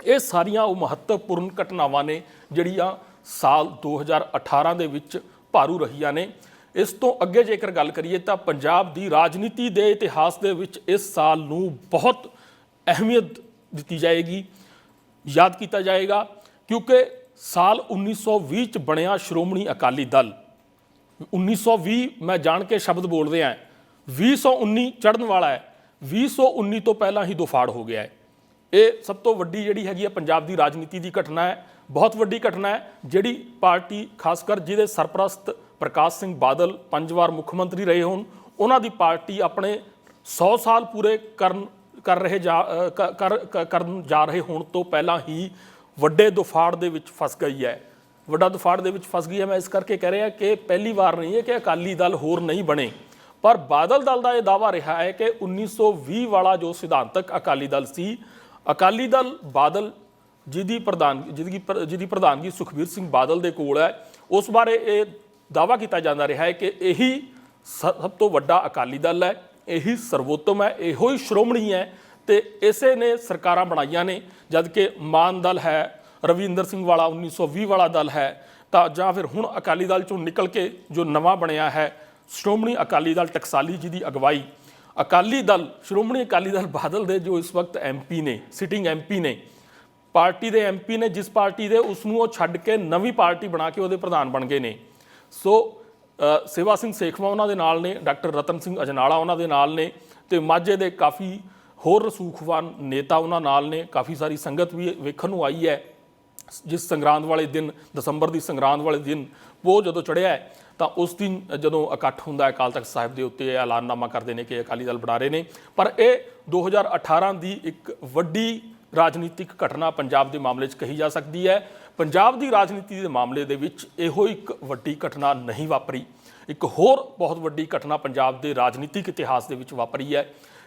ਇਹ ਸਾਰੀਆਂ ਉਹ ਮਹੱਤਵਪੂਰਨ ਘਟਨਾਵਾਂ ਨੇ ਜਿਹੜੀਆਂ ਸਾਲ 2018 ਦੇ ਵਿੱਚ ਭਾਰੂ ਰਹੀਆਂ ਨੇ। ਇਸ ਤੋਂ ਅੱਗੇ ਜੇਕਰ ਗੱਲ ਕਰੀਏ ਤਾਂ ਪੰਜਾਬ ਦੀ ਰਾਜਨੀਤੀ ਦੇ ਇਤਿਹਾਸ ਦੇ ਵਿੱਚ ਇਸ ਸਾਲ ਨੂੰ ਬਹੁਤ ਅਹਿਮੀਅਤ ਦਿੱਤੀ ਜਾਏਗੀ। ਯਾਦ ਕੀਤਾ ਜਾਏਗਾ ਕਿਉਂਕਿ ਸਾਲ 1920 ਚ ਬਣਿਆ ਸ਼੍ਰੋਮਣੀ ਅਕਾਲੀ ਦਲ। 1920 ਮੈਂ ਜਾਣ ਕੇ ਸ਼ਬਦ ਬੋਲ ਰਿਹਾ। 2019 ਚੜਨ ਵਾਲਾ ਹੈ। 2019 ਤੋਂ ਪਹਿਲਾਂ ਹੀ ਦੁਫਾੜ ਹੋ ਗਿਆ ਹੈ। ਇਹ ਸਭ ਤੋਂ ਵੱਡੀ ਜਿਹੜੀ ਹੈਗੀ ਹੈ ਪੰਜਾਬ ਦੀ ਰਾਜਨੀਤੀ ਦੀ ਘਟਨਾ ਹੈ, ਬਹੁਤ ਵੱਡੀ ਘਟਨਾ ਹੈ, ਜਿਹੜੀ ਪਾਰਟੀ ਖਾਸ ਕਰ ਜਿਹਦੇ ਸਰਪ੍ਰਸਤ ਪ੍ਰਕਾਸ਼ ਸਿੰਘ ਬਾਦਲ ਪੰਜ ਵਾਰ ਮੁੱਖ ਮੰਤਰੀ ਰਹੇ ਹੋਣ, ਉਹਨਾਂ ਦੀ ਪਾਰਟੀ ਆਪਣੇ 100 ਸਾਲ ਪੂਰੇ ਕਰਨ, ਕਰ ਰਹੇ ਜਾ ਕ- ਕਰ ਕਰਨ ਜਾ ਰਹੇ ਹੋਣ ਤੋਂ ਪਹਿਲਾਂ ਹੀ ਵੱਡੇ ਦੁਫਾੜ ਦੇ ਵਿੱਚ ਫਸ ਗਈ ਹੈ। ਵੱਡਾ ਦੁਫਾੜ ਦੇ ਵਿੱਚ ਫਸ ਗਈ ਹੈ, ਮੈਂ ਇਸ ਕਰਕੇ ਕਹਿ ਰਿਹਾ ਕਿ ਪਹਿਲੀ ਵਾਰ ਨਹੀਂ ਹੈ ਕਿ ਅਕਾਲੀ ਦਲ ਹੋਰ ਨਹੀਂ ਬਣੇ। ਪਰ ਬਾਦਲ ਦਲ ਦਾ ਇਹ ਦਾਵਾ ਰਿਹਾ ਹੈ ਕਿ 1920 ਵਾਲਾ ਜੋ ਸਿਧਾਂਤਕ ਅਕਾਲੀ ਦਲ ਸੀ ਅਕਾਲੀ ਦਲ ਬਾਦਲ, ਜਿਹਦੀ ਪ੍ਰਧਾਨ, ਜਿਹਦੀ ਪ੍ਰ- ਜਿਹਦੀ ਪ੍ਰਧਾਨਗੀ ਸੁਖਬੀਰ ਸਿੰਘ ਬਾਦਲ ਦੇ ਕੋਲ ਹੈ, ਉਸ ਬਾਰੇ ਇਹ ਦਾਵਾ ਕੀਤਾ ਜਾਂਦਾ ਰਿਹਾ ਹੈ ਕਿ ਇਹੀ ਸ- ਸਭ ਤੋਂ ਵੱਡਾ ਅਕਾਲੀ ਦਲ ਹੈ, ਇਹੀ ਸਰਵੋਤਮ ਹੈ, ਇਹੋ ਹੀ ਸ਼੍ਰੋਮਣੀ ਹੈ ਤੇ ਇਸੇ ਨੇ ਸਰਕਾਰਾਂ ਬਣਾਈਆਂ ਨੇ ਜਦ ਕਿ ਮਾਨ ਦਲ ਹੈ, ਰਵਿੰਦਰ ਸਿੰਘ ਵਾਲਾ 1920 ਵਾਲਾ ਦਲ ਹੈ, ਤਾਂ ਜਾਂ ਫਿਰ ਹੁਣ ਅਕਾਲੀ ਦਲ ਚੋਂ ਨਿਕਲ ਕੇ ਜੋ ਨਵਾਂ ਬਣਿਆ ਹੈ, ਸ਼੍ਰੋਮਣੀ ਅਕਾਲੀ ਦਲ ਟਕਸਾਲੀ ਜੀ ਦੀ ਅਗਵਾਈ ਅਕਾਲੀ ਦਲ, ਸ਼੍ਰੋਮਣੀ ਅਕਾਲੀ ਦਲ ਬਾਦਲ ਦੇ ਜੋ ਇਸ ਵਕਤ ਐਮਪੀ ਨੇ ਸਿਟਿੰਗ ਐਮਪੀ ਨੇ, ਪਾਰਟੀ ਦੇ ਐਮਪੀ ਨੇ, ਜਿਸ ਪਾਰਟੀ ਦੇ ਉਸ ਨੂੰ ਉਹ ਛੱਡ ਕੇ ਨਵੀਂ ਪਾਰਟੀ ਬਣਾ ਕੇ ਉਹਦੇ ਪ੍ਰਧਾਨ ਬਣ ਗਏ ਨੇ। ਸੋ ਸੇਵਾ ਸਿੰਘ ਸੇਖਵਾ ਉਹਨਾਂ ਦੇ ਨਾਲ ਨੇ, ਡਾਕਟਰ ਰਤਨ ਸਿੰਘ ਅਜਨਾਲਾ ਉਹਨਾਂ ਦੇ ਨਾਲ ਨੇ ਤੇ ਮਾਝੇ ਦੇ ਕਾਫੀ ਹੋਰ ਰਸੂਖਵਾਨ ਨੇਤਾ ਉਹਨਾਂ ਨਾਲ ਨੇ। ਕਾਫੀ ਸਾਰੀ ਸੰਗਤ ਵੀ ਵੇਖਣ ਨੂੰ ਆਈ ਹੈ। ਜਿਸ ਸੰਗਰਾਂਦ ਵਾਲੇ ਦਿਨ, ਦਸੰਬਰ ਦੀ ਸੰਗਰਾਂਦ ਵਾਲੇ ਦਿਨ ਉਹ ਜਦੋਂ ਚੜਿਆ ਹੈ ਤਾਂ ਉਸ ਦਿਨ ਜਦੋਂ ਇਕੱਠ ਹੁੰਦਾ ਹੈ, ਅਕਾਲ ਤਖਤ ਸਾਹਿਬ ਦੇ ਉੱਤੇ ਇਹ ਐਲਾਨਨਾਮਾ ਕਰਦੇ ਨੇ ਕਿ ਅਕਾਲੀ ਦਲ ਬਣਾ ਰਹੇ ਨੇ। ਪਰ ਇਹ 2018 ਦੀ ਇੱਕ ਵੱਡੀ ਰਾਜਨੀਤਿਕ ਘਟਨਾ ਪੰਜਾਬ ਦੇ ਮਾਮਲੇ 'ਚ ਕਹੀ ਜਾ ਸਕਦੀ ਹੈ। ਪੰਜਾਬ ਦੀ ਰਾਜਨੀਤੀ ਦੇ ਮਾਮਲੇ ਦੇ ਵਿੱਚ ਇਹੋ ਇੱਕ ਵੱਡੀ ਘਟਨਾ ਨਹੀਂ ਵਾਪਰੀ। ਇੱਕ ਹੋਰ ਬਹੁਤ ਵੱਡੀ ਘਟਨਾ ਪੰਜਾਬ ਦੇ ਰਾਜਨੀਤਿਕ ਇਤਿਹਾਸ ਦੇ ਵਿੱਚ ਵਾਪਰੀ ਹੈ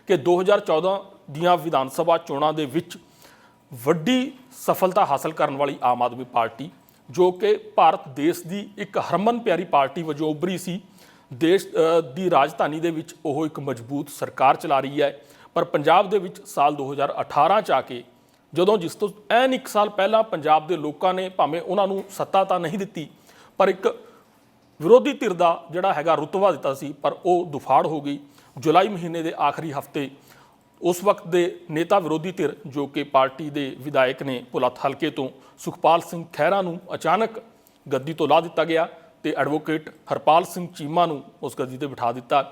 ਕਿ 2014 ਦੀਆਂ ਵਿਧਾਨ ਸਭਾ ਚੋਣਾਂ ਦੇ ਵਿੱਚ ਵੱਡੀ ਸਫਲਤਾ ਹਾਸਲ ਕਰਨ ਵਾਲੀ ਆਮ ਆਦਮੀ ਪਾਰਟੀ ਜੋ ਕਿ ਭਾਰਤ ਦੇਸ਼ ਦੀ ਇੱਕ ਹਰਮਨ ਪਿਆਰੀ ਪਾਰਟੀ ਵਜੋਂ ਉੱਭਰੀ ਸੀ। ਦੇਸ਼ ਦੀ ਰਾਜਧਾਨੀ ਦੇ ਵਿੱਚ ਉਹ ਇੱਕ ਮਜ਼ਬੂਤ ਸਰਕਾਰ ਚਲਾ ਰਹੀ ਹੈ। ਪਰ ਪੰਜਾਬ ਦੇ ਵਿੱਚ ਸਾਲ 2018 ਚ ਆ ਕੇ ਜਦੋਂ ਜਿਸ ਤੋਂ ਐਨ ਇੱਕ ਸਾਲ ਪਹਿਲਾਂ ਪੰਜਾਬ ਦੇ ਲੋਕਾਂ ਨੇ ਭਾਵੇਂ ਉਹਨਾਂ ਨੂੰ ਸੱਤਾ ਤਾਂ ਨਹੀਂ ਦਿੱਤੀ, ਪਰ ਇੱਕ ਵਿਰੋਧੀ ਧਿਰ ਦਾ ਜਿਹੜਾ ਹੈਗਾ ਰੁਤਬਾ ਦਿੱਤਾ ਸੀ, ਪਰ ਉਹ ਦੁਫਾੜ ਹੋ ਗਈ। ਜੁਲਾਈ ਮਹੀਨੇ ਦੇ ਆਖਰੀ ਹਫ਼ਤੇ ਉਸ ਵਕਤ ਦੇ ਨੇਤਾ ਵਿਰੋਧੀ ਧਿਰ ਜੋ ਕਿ ਪਾਰਟੀ ਦੇ ਵਿਧਾਇਕ ਨੇ ਭੁਲੱਥ ਹਲਕੇ ਤੋਂ ਸੁਖਪਾਲ ਸਿੰਘ ਖਹਿਰਾ ਨੂੰ ਅਚਾਨਕ ਗੱਦੀ ਤੋਂ ਲਾ ਦਿੱਤਾ ਗਿਆ ਤੇ ਐਡਵੋਕੇਟ ਹਰਪਾਲ ਸਿੰਘ ਚੀਮਾ ਨੂੰ ਉਸ ਗੱਦੀ ਤੇ ਬਿਠਾ ਦਿੱਤਾ।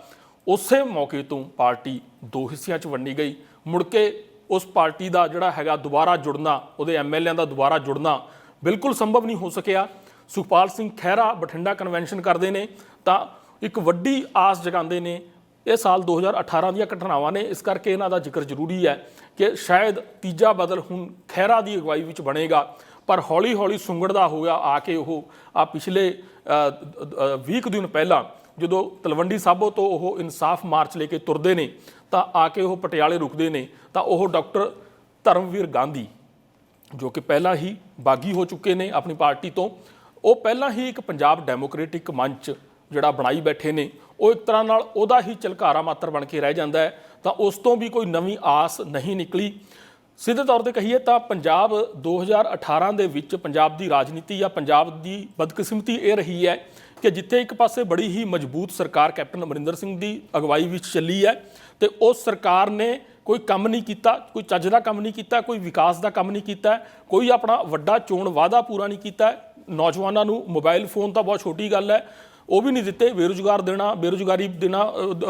ਉਸੇ ਮੌਕੇ ਤੋਂ ਪਾਰਟੀ ਦੋ ਹਿੱਸਿਆਂ 'ਚ ਵੰਡੀ ਗਈ। ਮੁੜ ਕੇ ਉਸ ਪਾਰਟੀ ਦਾ ਜਿਹੜਾ ਹੈਗਾ ਦੁਬਾਰਾ ਜੁੜਨਾ, ਉਹਦੇ ਐਮਐਲਏਆਂ ਦਾ ਦੁਬਾਰਾ ਜੁੜਨਾ ਬਿਲਕੁਲ ਸੰਭਵ ਨਹੀਂ ਹੋ ਸਕਿਆ। ਸੁਖਪਾਲ ਸਿੰਘ ਖਹਿਰਾ ਬਠਿੰਡਾ ਕਨਵੈਨਸ਼ਨ ਕਰਦੇ ਨੇ ਤਾਂ ਇੱਕ ਵੱਡੀ ਆਸ ਜਗਾਉਂਦੇ ਨੇ ਇਹ ਸਾਲ 2018 ਦੀਆਂ ਘਟਨਾਵਾਂ ਨੇ। ਇਸ ਕਰਕੇ ਇਹਨਾਂ ਦਾ ਜ਼ਿਕਰ ਜ਼ਰੂਰੀ ਹੈ ਕਿ ਸ਼ਾਇਦ ਤੀਜਾ ਬਦਲ ਹੁਣ ਖਹਿਰਾ ਦੀ ਅਗਵਾਈ ਵਿੱਚ ਬਣੇਗਾ। ਪਰ ਹੌਲੀ ਹੌਲੀ ਸੁੰਗੜਦਾ ਹੋਇਆ ਆ ਕੇ ਉਹ ਆ ਪਿਛਲੇ 20 ਦਿਨ ਪਹਿਲਾਂ ਜਦੋਂ ਤਲਵੰਡੀ ਸਾਬੋ ਤੋਂ ਉਹ ਇਨਸਾਫ ਮਾਰਚ ਲੈ ਕੇ ਤੁਰਦੇ ਨੇ, ਤਾਂ ਆ ਕੇ ਉਹ ਪਟਿਆਲੇ ਰੁਕਦੇ ਨੇ। ਤਾਂ ਉਹ ਡਾਕਟਰ ਧਰਮਵੀਰ ਗਾਂਧੀ, ਜੋ ਕਿ ਪਹਿਲਾਂ ਹੀ ਬਾਗੀ ਹੋ ਚੁੱਕੇ ਨੇ ਆਪਣੀ ਪਾਰਟੀ ਤੋਂ, ਉਹ ਪਹਿਲਾਂ ਹੀ ਇੱਕ ਪੰਜਾਬ ਡੈਮੋਕ੍ਰੈਟਿਕ ਮੰਚ ਜਿਹੜਾ ਬਣਾਈ ਬੈਠੇ ਨੇ, ਉਹ ਇੱਕ ਤਰ੍ਹਾਂ ਨਾਲ ਉਹਦਾ ਹੀ ਝਲਕਾਰਾ ਮਾਤਰ ਬਣ ਕੇ ਰਹਿ ਜਾਂਦਾ ਹੈ, ਤਾਂ ਉਸ ਤੋਂ ਵੀ ਕੋਈ ਨਵੀਂ ਆਸ ਨਹੀਂ ਨਿਕਲੀ। ਸਿੱਧੇ ਤੌਰ ਤੇ ਕਹੀਏ ਤਾਂ ਪੰਜਾਬ 2018 ਦੇ ਵਿੱਚ ਪੰਜਾਬ ਦੀ ਰਾਜਨੀਤੀ ਜਾਂ ਪੰਜਾਬ ਦੀ ਬਦਕਿਸਮਤੀ ਇਹ ਰਹੀ ਹੈ ਕਿ ਜਿੱਥੇ ਇੱਕ ਪਾਸੇ ਬੜੀ ਹੀ ਮਜ਼ਬੂਤ ਸਰਕਾਰ ਕੈਪਟਨ ਅਮਰਿੰਦਰ ਸਿੰਘ ਦੀ ਅਗਵਾਈ ਵਿੱਚ ਚੱਲੀ ਹੈ, ਤੇ ਉਸ ਸਰਕਾਰ ਨੇ ਕੋਈ ਕੰਮ ਨਹੀਂ ਕੀਤਾ, ਕੋਈ ਚੱਜ ਦਾ ਕੰਮ ਨਹੀਂ ਕੀਤਾ, ਕੋਈ ਵਿਕਾਸ ਦਾ ਕੰਮ ਨਹੀਂ ਕੀਤਾ, ਕੋਈ ਆਪਣਾ ਵੱਡਾ ਚੋਣ ਵਾਅਦਾ ਪੂਰਾ ਨਹੀਂ ਕੀਤਾ। ਨੌਜਵਾਨਾਂ ਨੂੰ ਮੋਬਾਈਲ ਫੋਨ ਤਾਂ ਬਹੁਤ ਛੋਟੀ ਗੱਲ ਹੈ ਉਹ ਵੀ ਨਹੀਂ ਦਿੱਤੇ। ਬੇਰੁਜ਼ਗਾਰ ਦੇਣਾ, ਬੇਰੁਜ਼ਗਾਰੀ ਦੇਣਾ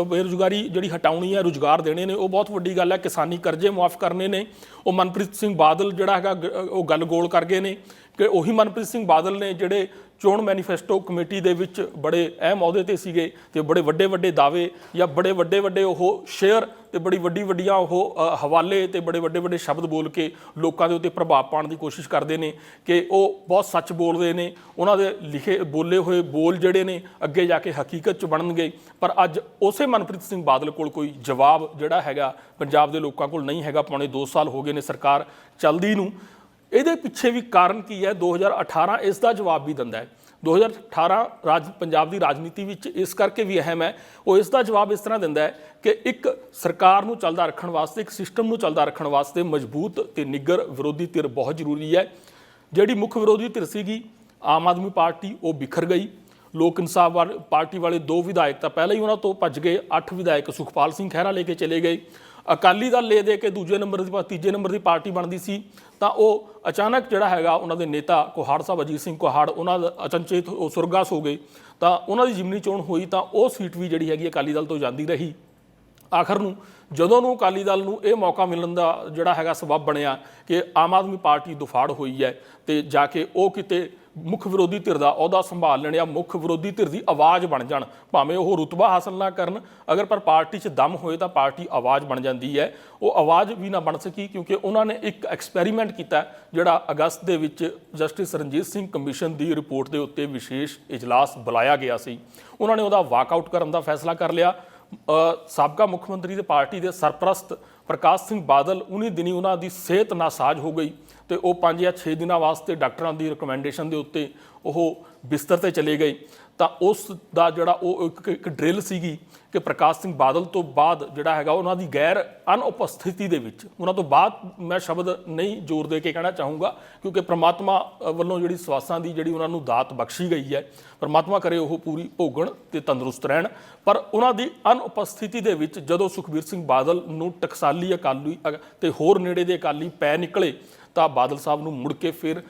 ਬੇਰੁਜ਼ਗਾਰੀ ਜਿਹੜੀ ਹਟਾਉਣੀ ਹੈ, ਰੁਜ਼ਗਾਰ ਦੇਣੇ ਨੇ, ਉਹ ਬਹੁਤ ਵੱਡੀ ਗੱਲ ਹੈ। ਕਿਸਾਨੀ ਕਰਜ਼ੇ ਮਾਫ਼ ਕਰਨੇ ਨੇ। ਉਹ ਮਨਪ੍ਰੀਤ ਸਿੰਘ ਬਾਦਲ ਜਿਹੜਾ ਹੈਗਾ ਗ- ਉਹ ਗੱਲ ਗੋਲ ਕਰ ਗਏ ਨੇ ਕਿ ਉਹੀ ਮਨਪ੍ਰੀਤ ਸਿੰਘ ਬਾਦਲ ਨੇ ਜਿਹੜੇ ਚੋਣ ਮੈਨੀਫੈਸਟੋ ਕਮੇਟੀ ਦੇ ਵਿੱਚ ਬੜੇ ਅਹਿਮ ਅਹੁਦੇ ਤੇ ਸੀਗੇ ਤੇ ਬੜੇ ਵੱਡੇ ਵੱਡੇ ਦਾਅਵੇ ਜਾਂ ਬੜੇ ਵੱਡੇ ਵੱਡੇ ਉਹ ਸ਼ੇਅਰ ਤੇ ਬੜੀ ਵੱਡੀ ਵੱਡੀਆਂ ਉਹ ਹਵਾਲੇ ਤੇ ਬੜੇ ਵੱਡੇ ਵੱਡੇ ਸ਼ਬਦ ਬੋਲ ਕੇ ਲੋਕਾਂ ਦੇ ਉੱਤੇ ਪ੍ਰਭਾਵ ਪਾਉਣ ਦੀ ਕੋਸ਼ਿਸ਼ ਕਰਦੇ ਨੇ ਕਿ ਉਹ ਬਹੁਤ ਸੱਚ ਬੋਲਦੇ ਨੇ। ਉਹਨਾਂ ਦੇ ਲਿਖੇ ਬੋਲੇ ਹੋਏ ਬੋਲ ਜਿਹੜੇ ਨੇ ਅੱਗੇ ਜਾ ਕੇ ਹਕੀਕਤ ਚ ਬਣਨਗੇ। ਪਰ ਅੱਜ ਉਸੇ ਮਨਪ੍ਰੀਤ ਸਿੰਘ ਬਾਦਲ ਕੋਲ ਕੋਈ ਜਵਾਬ ਜਿਹੜਾ ਹੈਗਾ ਪੰਜਾਬ ਦੇ ਲੋਕਾਂ ਕੋਲ ਨਹੀਂ ਹੈਗਾ। ਪੌਣੇ 2 ਸਾਲ ਹੋ ਗਏ ਨੇ ਸਰਕਾਰ ਚੱਲਦੀ ਨੂੰ। ਇਹਦੇ ਪਿੱਛੇ ਵੀ ਕਾਰਨ ਕੀ ਹੈ? 2018 ਇਸ ਦਾ ਜਵਾਬ ਵੀ ਦਿੰਦਾ ਹੈ। 2018 ਰਾਜ, ਪੰਜਾਬ ਦੀ ਰਾਜਨੀਤੀ ਵਿੱਚ ਇਸ ਕਰਕੇ ਵੀ ਅਹਿਮ ਹੈ। ਉਹ ਇਸ ਦਾ ਜਵਾਬ ਇਸ ਤਰ੍ਹਾਂ ਦਿੰਦਾ ਹੈ ਕਿ ਇੱਕ ਸਰਕਾਰ ਨੂੰ ਚੱਲਦਾ ਰੱਖਣ ਵਾਸਤੇ, ਇੱਕ ਸਿਸਟਮ ਨੂੰ ਚੱਲਦਾ ਰੱਖਣ ਵਾਸਤੇ ਮਜ਼ਬੂਤ ਤੇ ਨਿੱਗਰ ਵਿਰੋਧੀ ਧਿਰ ਬਹੁਤ ਜ਼ਰੂਰੀ ਹੈ। ਜਿਹੜੀ ਮੁੱਖ ਵਿਰੋਧੀ ਧਿਰ ਸੀਗੀ, ਆਮ ਆਦਮੀ ਪਾਰਟੀ, ਉਹ ਬਿਖਰ ਗਈ। ਲੋਕ ਇਨਸਾਫ ਵਾਲ- ਪਾਰਟੀ ਵਾਲੇ ਦੋ ਵਿਧਾਇਕ ਤਾਂ ਪਹਿਲਾਂ ਹੀ ਉਹਨਾਂ ਤੋਂ ਭੱਜ ਗਏ। ਅੱਠ ਵਿਧਾਇਕ ਸੁਖਪਾਲ ਸਿੰਘ ਖਹਿਰਾ ਲੈ ਕੇ ਚਲੇ ਗਏ। ਅਕਾਲੀ ਦਲ ਲੈ ਦੇ ਕੇ ਦੂਜੇ ਨੰਬਰ ਦੀ ਪਾ- ਤੀਜੇ ਨੰਬਰ ਦੀ ਪਾਰਟੀ ਬਣਦੀ ਸੀ, ਤਾਂ ਉਹ ਅਚਾਨਕ ਜਿਹੜਾ ਹੈਗਾ ਉਹਨਾਂ ਦੇ ਨੇਤਾ ਕੋਹਾੜ ਸਾਹਿਬ, ਅਜੀਤ ਸਿੰਘ ਕੋਹਾੜ, ਉਹਨਾਂ ਦਾ ਅਚਨਚੇਤ ਉਹ ਸੁਰਗਾਸ ਹੋ ਗਏ। ਤਾਂ ਉਹਨਾਂ ਦੀ ਜਿਮਨੀ ਚੋਣ ਹੋਈ ਤਾਂ ਉਹ ਸੀਟ ਵੀ ਜਿਹੜੀ ਹੈਗੀ ਅਕਾਲੀ ਦਲ ਤੋਂ ਜਾਂਦੀ ਰਹੀ। ਆਖਰ ਨੂੰ ਜਦੋਂ ਨੂੰ ਅਕਾਲੀ ਦਲ ਨੂੰ ਇਹ ਮੌਕਾ ਮਿਲਣ ਦਾ ਜਿਹੜਾ ਹੈਗਾ ਸਬਬ ਬਣਿਆ ਕਿ ਆਮ ਆਦਮੀ ਪਾਰਟੀ ਦੁਫਾੜ ਹੋਈ ਹੈ ਤੇ ਜਾ ਕੇ ਉਹ ਕਿਤੇ ਮੁੱਖ ਵਿਰੋਧੀ ਧਿਰ ਦਾ ਅਹੁਦਾ ਸੰਭਾਲ ਲੈਣ ਜਾਂ ਮੁੱਖ ਵਿਰੋਧੀ ਧਿਰ ਦੀ ਆਵਾਜ਼ ਬਣ ਜਾਣ, ਭਾਵੇਂ ਉਹ ਰੁਤਬਾ ਹਾਸਲ ਨਾ ਕਰਨ, ਅਗਰ ਪਰ ਪਾਰਟੀ 'ਚ ਦਮ ਹੋਏ ਤਾਂ ਪਾਰਟੀ ਆਵਾਜ਼ ਬਣ ਜਾਂਦੀ ਹੈ। ਉਹ ਆਵਾਜ਼ ਵੀ ਨਾ ਬਣ ਸਕੀ ਕਿਉਂਕਿ ਉਹਨਾਂ ਨੇ ਇੱਕ ਐਕਸਪੈਰੀਮੈਂਟ ਕੀਤਾ ਜਿਹੜਾ ਅਗਸਤ ਦੇ ਵਿੱਚ ਜਸਟਿਸ ਰਣਜੀਤ ਸਿੰਘ ਕਮਿਸ਼ਨ ਦੀ ਰਿਪੋਰਟ ਦੇ ਉੱਤੇ ਵਿਸ਼ੇਸ਼ ਇਜਲਾਸ ਬੁਲਾਇਆ ਗਿਆ ਸੀ। ਉਹਨਾਂ ਨੇ ਉਹਦਾ ਵਾਕਆਊਟ ਕਰਨ ਦਾ ਫੈਸਲਾ ਕਰ ਲਿਆ। ਸਾਬਕਾ ਮੁੱਖ ਮੰਤਰੀ ਤੇ ਪਾਰਟੀ ਦੇ ਸਰਪ੍ਰਸਤ ਪ੍ਰਕਾਸ਼ ਸਿੰਘ ਬਾਦਲ ਉਨੀ ਦਿਨੀ ਉਹਨਾਂ ਦੀ ਸਿਹਤ ਨਾਸਾਜ਼ ਹੋ ਗਈ ਤੇ ਉਹ 5 ਜਾਂ 6 ਦਿਨਾਂ ਵਾਸਤੇ ਡਾਕਟਰਾਂ ਦੀ ਰეკਮੈਂਡੇਸ਼ਨ ਦੇ ਉੱਤੇ ਉਹ ਬਿਸਤਰ ਤੇ ਚਲੇ ਗਏ। ਤਾਂ ਉਸ ਦਾ ਜਿਹੜਾ ਉਹ ਇੱਕ ਇੱਕ ਡਰਿਲ ਸੀਗੀ ਕਿ ਪ੍ਰਕਾਸ਼ ਸਿੰਘ ਬਾਦਲ ਤੋਂ ਬਾਅਦ ਜਿਹੜਾ ਹੈਗਾ ਉਹਨਾਂ ਦੀ ਗੈਰ ਅਨਉਪਸਥਿਤੀ ਦੇ ਵਿੱਚ ਉਹਨਾਂ ਤੋਂ ਬਾਅਦ ਮੈਂ ਸ਼ਬਦ ਨਹੀਂ ਜ਼ੋਰ ਦੇ ਕੇ ਕਹਿਣਾ ਚਾਹੂੰਗਾ ਕਿਉਂਕਿ ਪ੍ਰਮਾਤਮਾ ਵੱਲੋਂ ਜਿਹੜੀ ਸਵਾਸਾਂ ਦੀ ਜਿਹੜੀ ਉਹਨਾਂ ਨੂੰ ਦਾਤ ਬਖਸ਼ੀ ਗਈ ਹੈ ਪ੍ਰਮਾਤਮਾ ਕਰੇ ਉਹ ਪੂਰੀ ਭੋਗਣ ਤੇ ਤੰਦਰੁਸਤ ਰਹਿਣ। ਪਰ ਉਹਨਾਂ ਦੀ ਅਨਉਪਸਥਿਤੀ ਦੇ ਵਿੱਚ ਜਦੋਂ ਸੁਖਬੀਰ ਸਿੰਘ ਬਾਦਲ ਨੂੰ ਟਕਸਾਲੀ ਅਕਾਲੀ ਅ, ਤੇ ਹੋਰ ਨੇੜੇ ਦੇ ਅਕਾਲੀ ਪੈ ਨਿਕਲੇ ਤਾਂ ਬਾਦਲ ਸਾਹਿਬ ਨੂੰ ਮੁੜ ਕੇ ਫਿਰ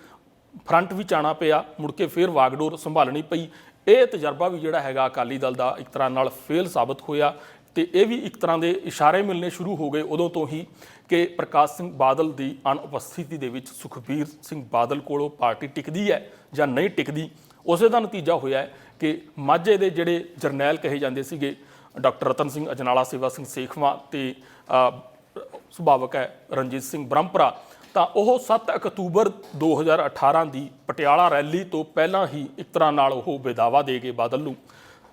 ਫਰੰਟ ਵਿੱਚ ਆਣਾ ਪਿਆ ਮੁੜ ਕੇ ਫਿਰ ਵਾਗਡੋਰ ਸੰਭਾਲਣੀ ਪਈ। ਇਹ ਤਜਰਬਾ ਵੀ ਜਿਹੜਾ ਹੈਗਾ ਅਕਾਲੀ ਦਲ ਦਾ ਇੱਕ ਤਰ੍ਹਾਂ ਨਾਲ ਫੇਲ ਸਾਬਤ ਹੋਇਆ ਤੇ ਇਹ ਵੀ ਇੱਕ ਤਰ੍ਹਾਂ ਦੇ ਇਸ਼ਾਰੇ ਮਿਲਣੇ ਸ਼ੁਰੂ ਹੋ ਗਏ ਉਦੋਂ ਤੋਂ ਹੀ ਕਿ ਪ੍ਰਕਾਸ਼ ਸਿੰਘ ਬਾਦਲ ਦੀ ਅਨੁਪਸਥਿਤੀ ਦੇ ਵਿੱਚ ਸੁਖਬੀਰ ਸਿੰਘ ਬਾਦਲ ਕੋਲੋਂ ਪਾਰਟੀ ਟਿਕਦੀ ਹੈ ਜਾਂ ਨਹੀਂ ਟਿਕਦੀ ਉਸੇ ਦਾ ਨਤੀਜਾ ਹੋਇਆ ਕਿ ਮਾਝੇ ਦੇ ਜਿਹੜੇ ਜਰਨੈਲ ਕਹੇ ਜਾਂਦੇ ਸੀਗੇ ਡਾਕਟਰ ਰਤਨ ਸਿੰਘ ਅਜਨਾਲਾ ਸੇਵਾ ਸਿੰਘ ਸੇਖਵਾਂ ਤੇ ਅ, ਸੁਭਾਵਕ ਹੈ ਰਣਜੀਤ ਸਿੰਘ ਬ੍ਰਹਮਪੁਰਾ ਤਾਂ ਉਹ 7 ਅਕਤੂਬਰ 2018 ਦੀ ਪਟਿਆਲਾ ਰੈਲੀ ਤੋਂ ਪਹਿਲਾਂ ਹੀ ਇੱਕ ਤਰ੍ਹਾਂ ਨਾਲ ਉਹ ਬੇਦਾਵਾ ਦੇ ਗਏ ਬਾਦਲ ਨੂੰ।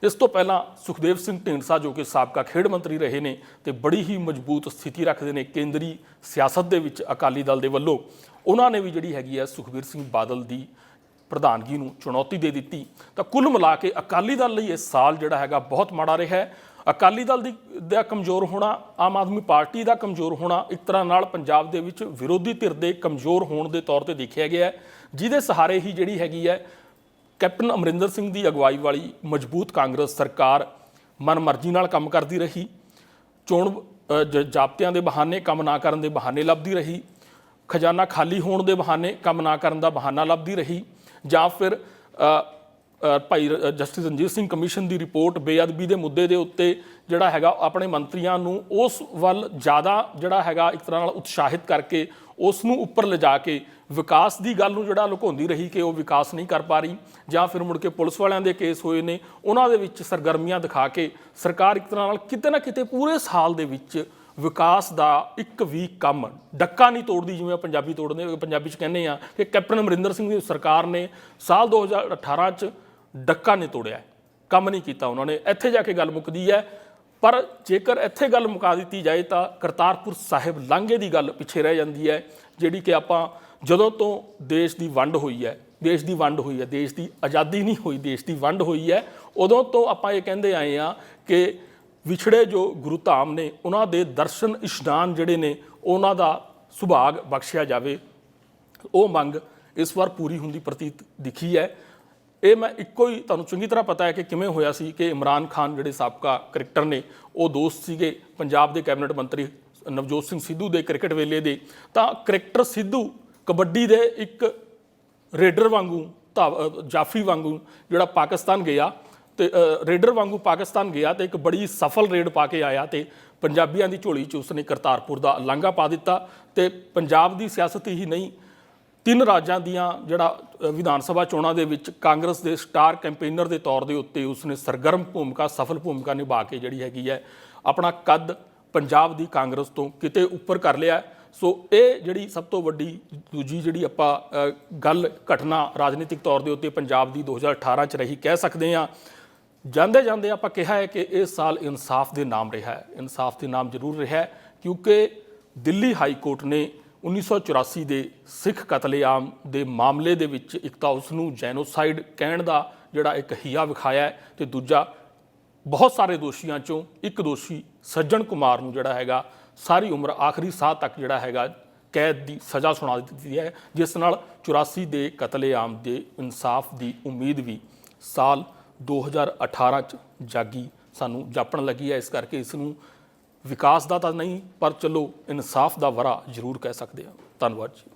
ਇਸ ਤੋਂ ਪਹਿਲਾਂ ਸੁਖਦੇਵ ਸਿੰਘ ਢੀਂਡਸਾ ਜੋ ਕਿ ਸਾਬਕਾ ਖੇਡ ਮੰਤਰੀ ਰਹੇ ਨੇ ਤੇ ਬੜੀ ਹੀ ਮਜ਼ਬੂਤ ਸਥਿਤੀ ਰੱਖਦੇ ਨੇ ਕੇਂਦਰੀ ਸਿਆਸਤ ਦੇ ਵਿੱਚ ਅਕਾਲੀ ਦਲ ਦੇ ਵੱਲੋਂ, ਉਹਨਾਂ ਨੇ ਵੀ ਜਿਹੜੀ ਹੈਗੀ ਹੈ ਸੁਖਬੀਰ ਸਿੰਘ ਬਾਦਲ ਦੀ ਪ੍ਰਧਾਨਗੀ ਨੂੰ ਚੁਣੌਤੀ ਦੇ ਦਿੱਤੀ। ਤਾਂ ਕੁੱਲ ਮਿਲਾ ਕੇ ਅਕਾਲੀ ਦਲ ਲਈ ਇਹ ਸਾਲ ਜਿਹੜਾ ਹੈਗਾ ਬਹੁਤ ਮਾੜਾ ਰਿਹਾ ਹੈ। ਅਕਾਲੀ ਦਲ ਦੀ ਦਾ ਕਮਜ਼ੋਰ ਹੋਣਾ, ਆਮ ਆਦਮੀ ਪਾਰਟੀ ਦਾ ਕਮਜ਼ੋਰ ਹੋਣਾ, ਇੱਕ ਤਰ੍ਹਾਂ ਨਾਲ ਪੰਜਾਬ ਦੇ ਵਿੱਚ ਵਿਰੋਧੀ ਧਿਰ ਦੇ ਕਮਜ਼ੋਰ ਹੋਣ ਦੇ ਤੌਰ ਤੇ ਦੇਖਿਆ ਗਿਆ ਹੈ, ਜਿਹਦੇ ਸਹਾਰੇ ਹੀ ਜਿਹੜੀ ਹੈਗੀ ਹੈ ਕੈਪਟਨ ਅਮਰਿੰਦਰ ਸਿੰਘ ਦੀ ਅਗਵਾਈ ਵਾਲੀ ਮਜ਼ਬੂਤ ਕਾਂਗਰਸ ਸਰਕਾਰ ਮਨਮਰਜ਼ੀ ਨਾਲ ਕੰਮ ਕਰਦੀ ਰਹੀ, ਚੋਣ ਜ- ਜ਼ਾਬਤਿਆਂ ਦੇ ਬਹਾਨੇ ਕੰਮ ਨਾ ਕਰਨ ਦੇ ਬਹਾਨੇ ਲੱਭਦੀ ਰਹੀ, ਖਜ਼ਾਨਾ ਖਾਲੀ ਹੋਣ ਦੇ ਬਹਾਨੇ ਕੰਮ ਨਾ ਕਰਨ ਦਾ ਬਹਾਨਾ ਲੱਭਦੀ ਰਹੀ ਜਾਂ ਫਿਰ ਭਾਈ ਜਸਟਿਸ ਰਣਜੀਤ ਸਿੰਘ ਕਮਿਸ਼ਨ ਦੀ ਰਿਪੋਰਟ ਬੇਅਦਬੀ ਦੇ ਮੁੱਦੇ ਦੇ ਉੱਤੇ ਜਿਹੜਾ ਹੈਗਾ ਆਪਣੇ ਮੰਤਰੀਆਂ ਨੂੰ ਉਸ ਵੱਲ ਜ਼ਿਆਦਾ ਜਿਹੜਾ ਹੈਗਾ ਇੱਕ ਤਰ੍ਹਾਂ ਨਾਲ ਉਤਸ਼ਾਹਿਤ ਕਰਕੇ ਉਸ ਨੂੰ ਉੱਪਰ ਲਿਜਾ ਕੇ ਵਿਕਾਸ ਦੀ ਗੱਲ ਨੂੰ ਜਿਹੜਾ ਲੁਕਾਉਂਦੀ ਰਹੀ ਕਿ ਉਹ ਵਿਕਾਸ ਨਹੀਂ ਕਰ ਪਾ ਰਹੀ ਜਾਂ ਫਿਰ ਮੁੜ ਕੇ ਪੁਲਿਸ ਵਾਲਿਆਂ ਦੇ ਕੇਸ ਹੋਏ ਨੇ, ਉਹਨਾਂ ਦੇ ਵਿੱਚ ਸਰਗਰਮੀਆਂ ਦਿਖਾ ਕੇ ਸਰਕਾਰ ਇੱਕ ਤਰ੍ਹਾਂ ਨਾਲ ਕਿਤੇ ਨਾ ਕਿਤੇ ਪੂਰੇ ਸਾਲ ਦੇ ਵਿੱਚ ਵਿਕਾਸ ਦਾ ਇੱਕ ਵੀ ਕੰਮ ਡੱਕਾ ਨਹੀਂ ਤੋੜਦੀ ਜਿਵੇਂ ਪੰਜਾਬੀ ਤੋੜਦੇ, ਪੰਜਾਬੀ ਚ ਕਹਿੰਦੇ ਆ ਕਿ ਕੈਪਟਨ ਅਮਰਿੰਦਰ ਸਿੰਘ ਦੀ ਸਰਕਾਰ ਨੇ ਸਾਲ 2018 ਚ ਡੱਕਾ ਨਹੀਂ ਤੋੜਿਆ ਕੰਮ ਨਹੀਂ ਕੀਤਾ ਉਹਨਾਂ ਨੇ। ਇੱਥੇ ਜਾ ਕੇ ਗੱਲ ਮੁੱਕਦੀ ਹੈ। ਪਰ ਜੇਕਰ ਇੱਥੇ ਗੱਲ ਮੁਕਾ ਦਿੱਤੀ ਜਾਏ ਤਾਂ ਕਰਤਾਰਪੁਰ ਸਾਹਿਬ ਲਾਂਘੇ ਦੀ ਗੱਲ ਪਿੱਛੇ ਰਹਿ ਜਾਂਦੀ ਹੈ, ਜਿਹੜੀ ਕਿ ਆਪਾਂ ਜਦੋਂ ਤੋਂ ਦੇਸ਼ ਦੀ ਵੰਡ ਹੋਈ ਹੈ, ਦੇਸ਼ ਦੀ ਵੰਡ ਹੋਈ ਹੈ, ਦੇਸ਼ ਦੀ ਆਜ਼ਾਦੀ ਨਹੀਂ ਹੋਈ, ਦੇਸ਼ ਦੀ ਵੰਡ ਹੋਈ ਹੈ, ਉਦੋਂ ਤੋਂ ਆਪਾਂ ਇਹ ਕਹਿੰਦੇ ਆਏ ਆ ਕਿ ਵਿਛੜੇ ਜੋ ਗੁਰੂ ਧਾਮ ਨੇ, ਉਹਨਾਂ ਦੇ ਦਰਸ਼ਨ ਇਸ਼ਨਾਨ ਜਿਹੜੇ ਨੇ, ਉਹਨਾਂ ਦਾ ਸੁਭਾਗ ਬਖਸ਼ਿਆ ਜਾਵੇ। ਉਹ ਮੰਗ ਇਸ ਵਾਰ ਪੂਰੀ ਹੁੰਦੀ ਪ੍ਰਤੀਤ ਦਿਖੀ ਹੈ। ਇਹ ਮੈਂ ਇੱਕੋ ਹੀ ਤੁਹਾਨੂੰ ਚੰਗੀ ਤਰ੍ਹਾਂ ਪਤਾ ਹੈ ਕਿ ਕਿਵੇਂ ਹੋਇਆ ਸੀ ਕਿ ਇਮਰਾਨ ਖਾਨ ਜਿਹੜੇ ਸਾਬਕਾ ਕ੍ਰਿਕਟਰ ਨੇ, ਉਹ ਦੋਸਤ ਸੀਗੇ ਪੰਜਾਬ ਦੇ ਕੈਬਨਿਟ ਮੰਤਰੀ ਨਵਜੋਤ ਸਿੰਘ ਸਿੱਧੂ ਦੇ ਕ੍ਰਿਕਟ ਵੇਲੇ ਦੇ। ਤਾਂ ਕ੍ਰਿਕਟਰ ਸਿੱਧੂ ਕਬੱਡੀ ਦੇ ਇੱਕ ਰੇਡਰ ਵਾਂਗੂ, ਧਾਵ- ਜਾਫੀ ਵਾਂਗੂ ਜਿਹੜਾ ਪਾਕਿਸਤਾਨ ਗਿਆ ਤੇ ਰੇਡਰ ਵਾਂਗੂ ਪਾਕਿਸਤਾਨ ਗਿਆ ਤੇ ਇੱਕ ਬੜੀ ਸਫਲ ਰੇਡ ਪਾ ਕੇ ਆਇਆ ਤੇ ਪੰਜਾਬੀਆਂ ਦੀ ਝੋਲੀ 'ਚ ਉਸਨੇ ਕਰਤਾਰਪੁਰ ਦਾ ਲਾਂਘਾ ਪਾ ਦਿੱਤਾ ਤੇ ਪੰਜਾਬ ਦੀ ਸਿਆਸਤ ਹੀ ਨਹੀਂ ਤਿੰਨ ਰਾਜਾਂ ਦੀਆਂ ਜਿਹੜਾ ਵਿਧਾਨ ਸਭਾ ਚੋਣਾਂ ਦੇ ਵਿੱਚ ਕਾਂਗਰਸ ਦੇ ਸਟਾਰ ਕੈਂਪੇਨਰ ਦੇ ਤੌਰ ਦੇ ਉੱਤੇ ਉਸਨੇ ਸਰਗਰਮ ਭੂਮਿਕਾ, ਸਫਲ ਭੂਮਿਕਾ ਨਿਭਾ ਕੇ ਜਿਹੜੀ ਹੈਗੀ ਹੈ, ਆਪਣਾ ਕੱਦ ਪੰਜਾਬ ਦੀ ਕਾਂਗਰਸ ਤੋਂ ਕਿਤੇ ਉੱਪਰ ਕਰ ਲਿਆ। ਸੋ ਇਹ ਜਿਹੜੀ ਸਭ ਤੋਂ ਵੱਡੀ ਦੂਜੀ ਜਿਹੜੀ ਆਪਾਂ ਗੱਲ ਘਟਨਾ ਰਾਜਨੀਤਿਕ ਤੌਰ ਦੇ ਉੱਤੇ ਪੰਜਾਬ ਦੀ 2018 ਚ ਰਹੀ ਕਹਿ ਸਕਦੇ ਹਾਂ। ਜਾਂਦੇ ਜਾਂਦੇ ਆਪਾਂ ਕਿਹਾ ਹੈ ਕਿ ਇਸ ਸਾਲ ਇਨਸਾਫ ਦੇ ਨਾਮ ਰਿਹਾ ਹੈ। ਇਨਸਾਫ ਦੇ ਨਾਮ ਜ਼ਰੂਰ ਰਿਹਾ ਹੈ ਕਿਉਂਕਿ ਦਿੱਲੀ ਹਾਈ ਕੋਰਟ ਨੇ 1984 ਦੇ ਸਿੱਖ ਕਤਲੇਆਮ ਦੇ ਮਾਮਲੇ ਦੇ ਵਿੱਚ ਇੱਕ ਤਾਂ ਉਸ ਨੂੰ ਜੈਨੋਸਾਈਡ ਕਹਿਣ ਦਾ ਜਿਹੜਾ ਇੱਕ ਹੀਆ ਵਿਖਾਇਆ ਹੈ ਤੇ ਦੂਜਾ ਬਹੁਤ ਸਾਰੇ ਦੋਸ਼ੀਆਂ ਚੋਂ ਇੱਕ ਦੋਸ਼ੀ ਸੱਜਣ ਕੁਮਾਰ ਨੂੰ ਜਿਹੜਾ ਹੈਗਾ ਸਾਰੀ ਉਮਰ ਆਖਰੀ ਸਾਹ ਤੱਕ ਜਿਹੜਾ ਹੈਗਾ ਕੈਦ ਦੀ ਸਜ਼ਾ ਸੁਣਾ ਦਿੱਤੀ ਹੈ, ਜਿਸ ਨਾਲ 84 ਦੇ ਕਤਲੇਆਮ ਦੇ ਇਨਸਾਫ ਦੀ ਉਮੀਦ ਵੀ ਸਾਲ 2018 ਚ ਜਾਗੀ ਸਾਨੂੰ ਜਾਪਣ ਲੱਗੀ ਹੈ। ਇਸ ਕਰਕੇ ਇਸ ਨੂੰ ਵਿਕਾਸ ਦਾ ਤਾਂ ਨਹੀਂ, ਪਰ ਚਲੋ ਇਨਸਾਫ ਦਾ ਵਰਾ ਜ਼ਰੂਰ ਕਹਿ ਸਕਦੇ ਹਾਂ। ਧੰਨਵਾਦ ਜੀ।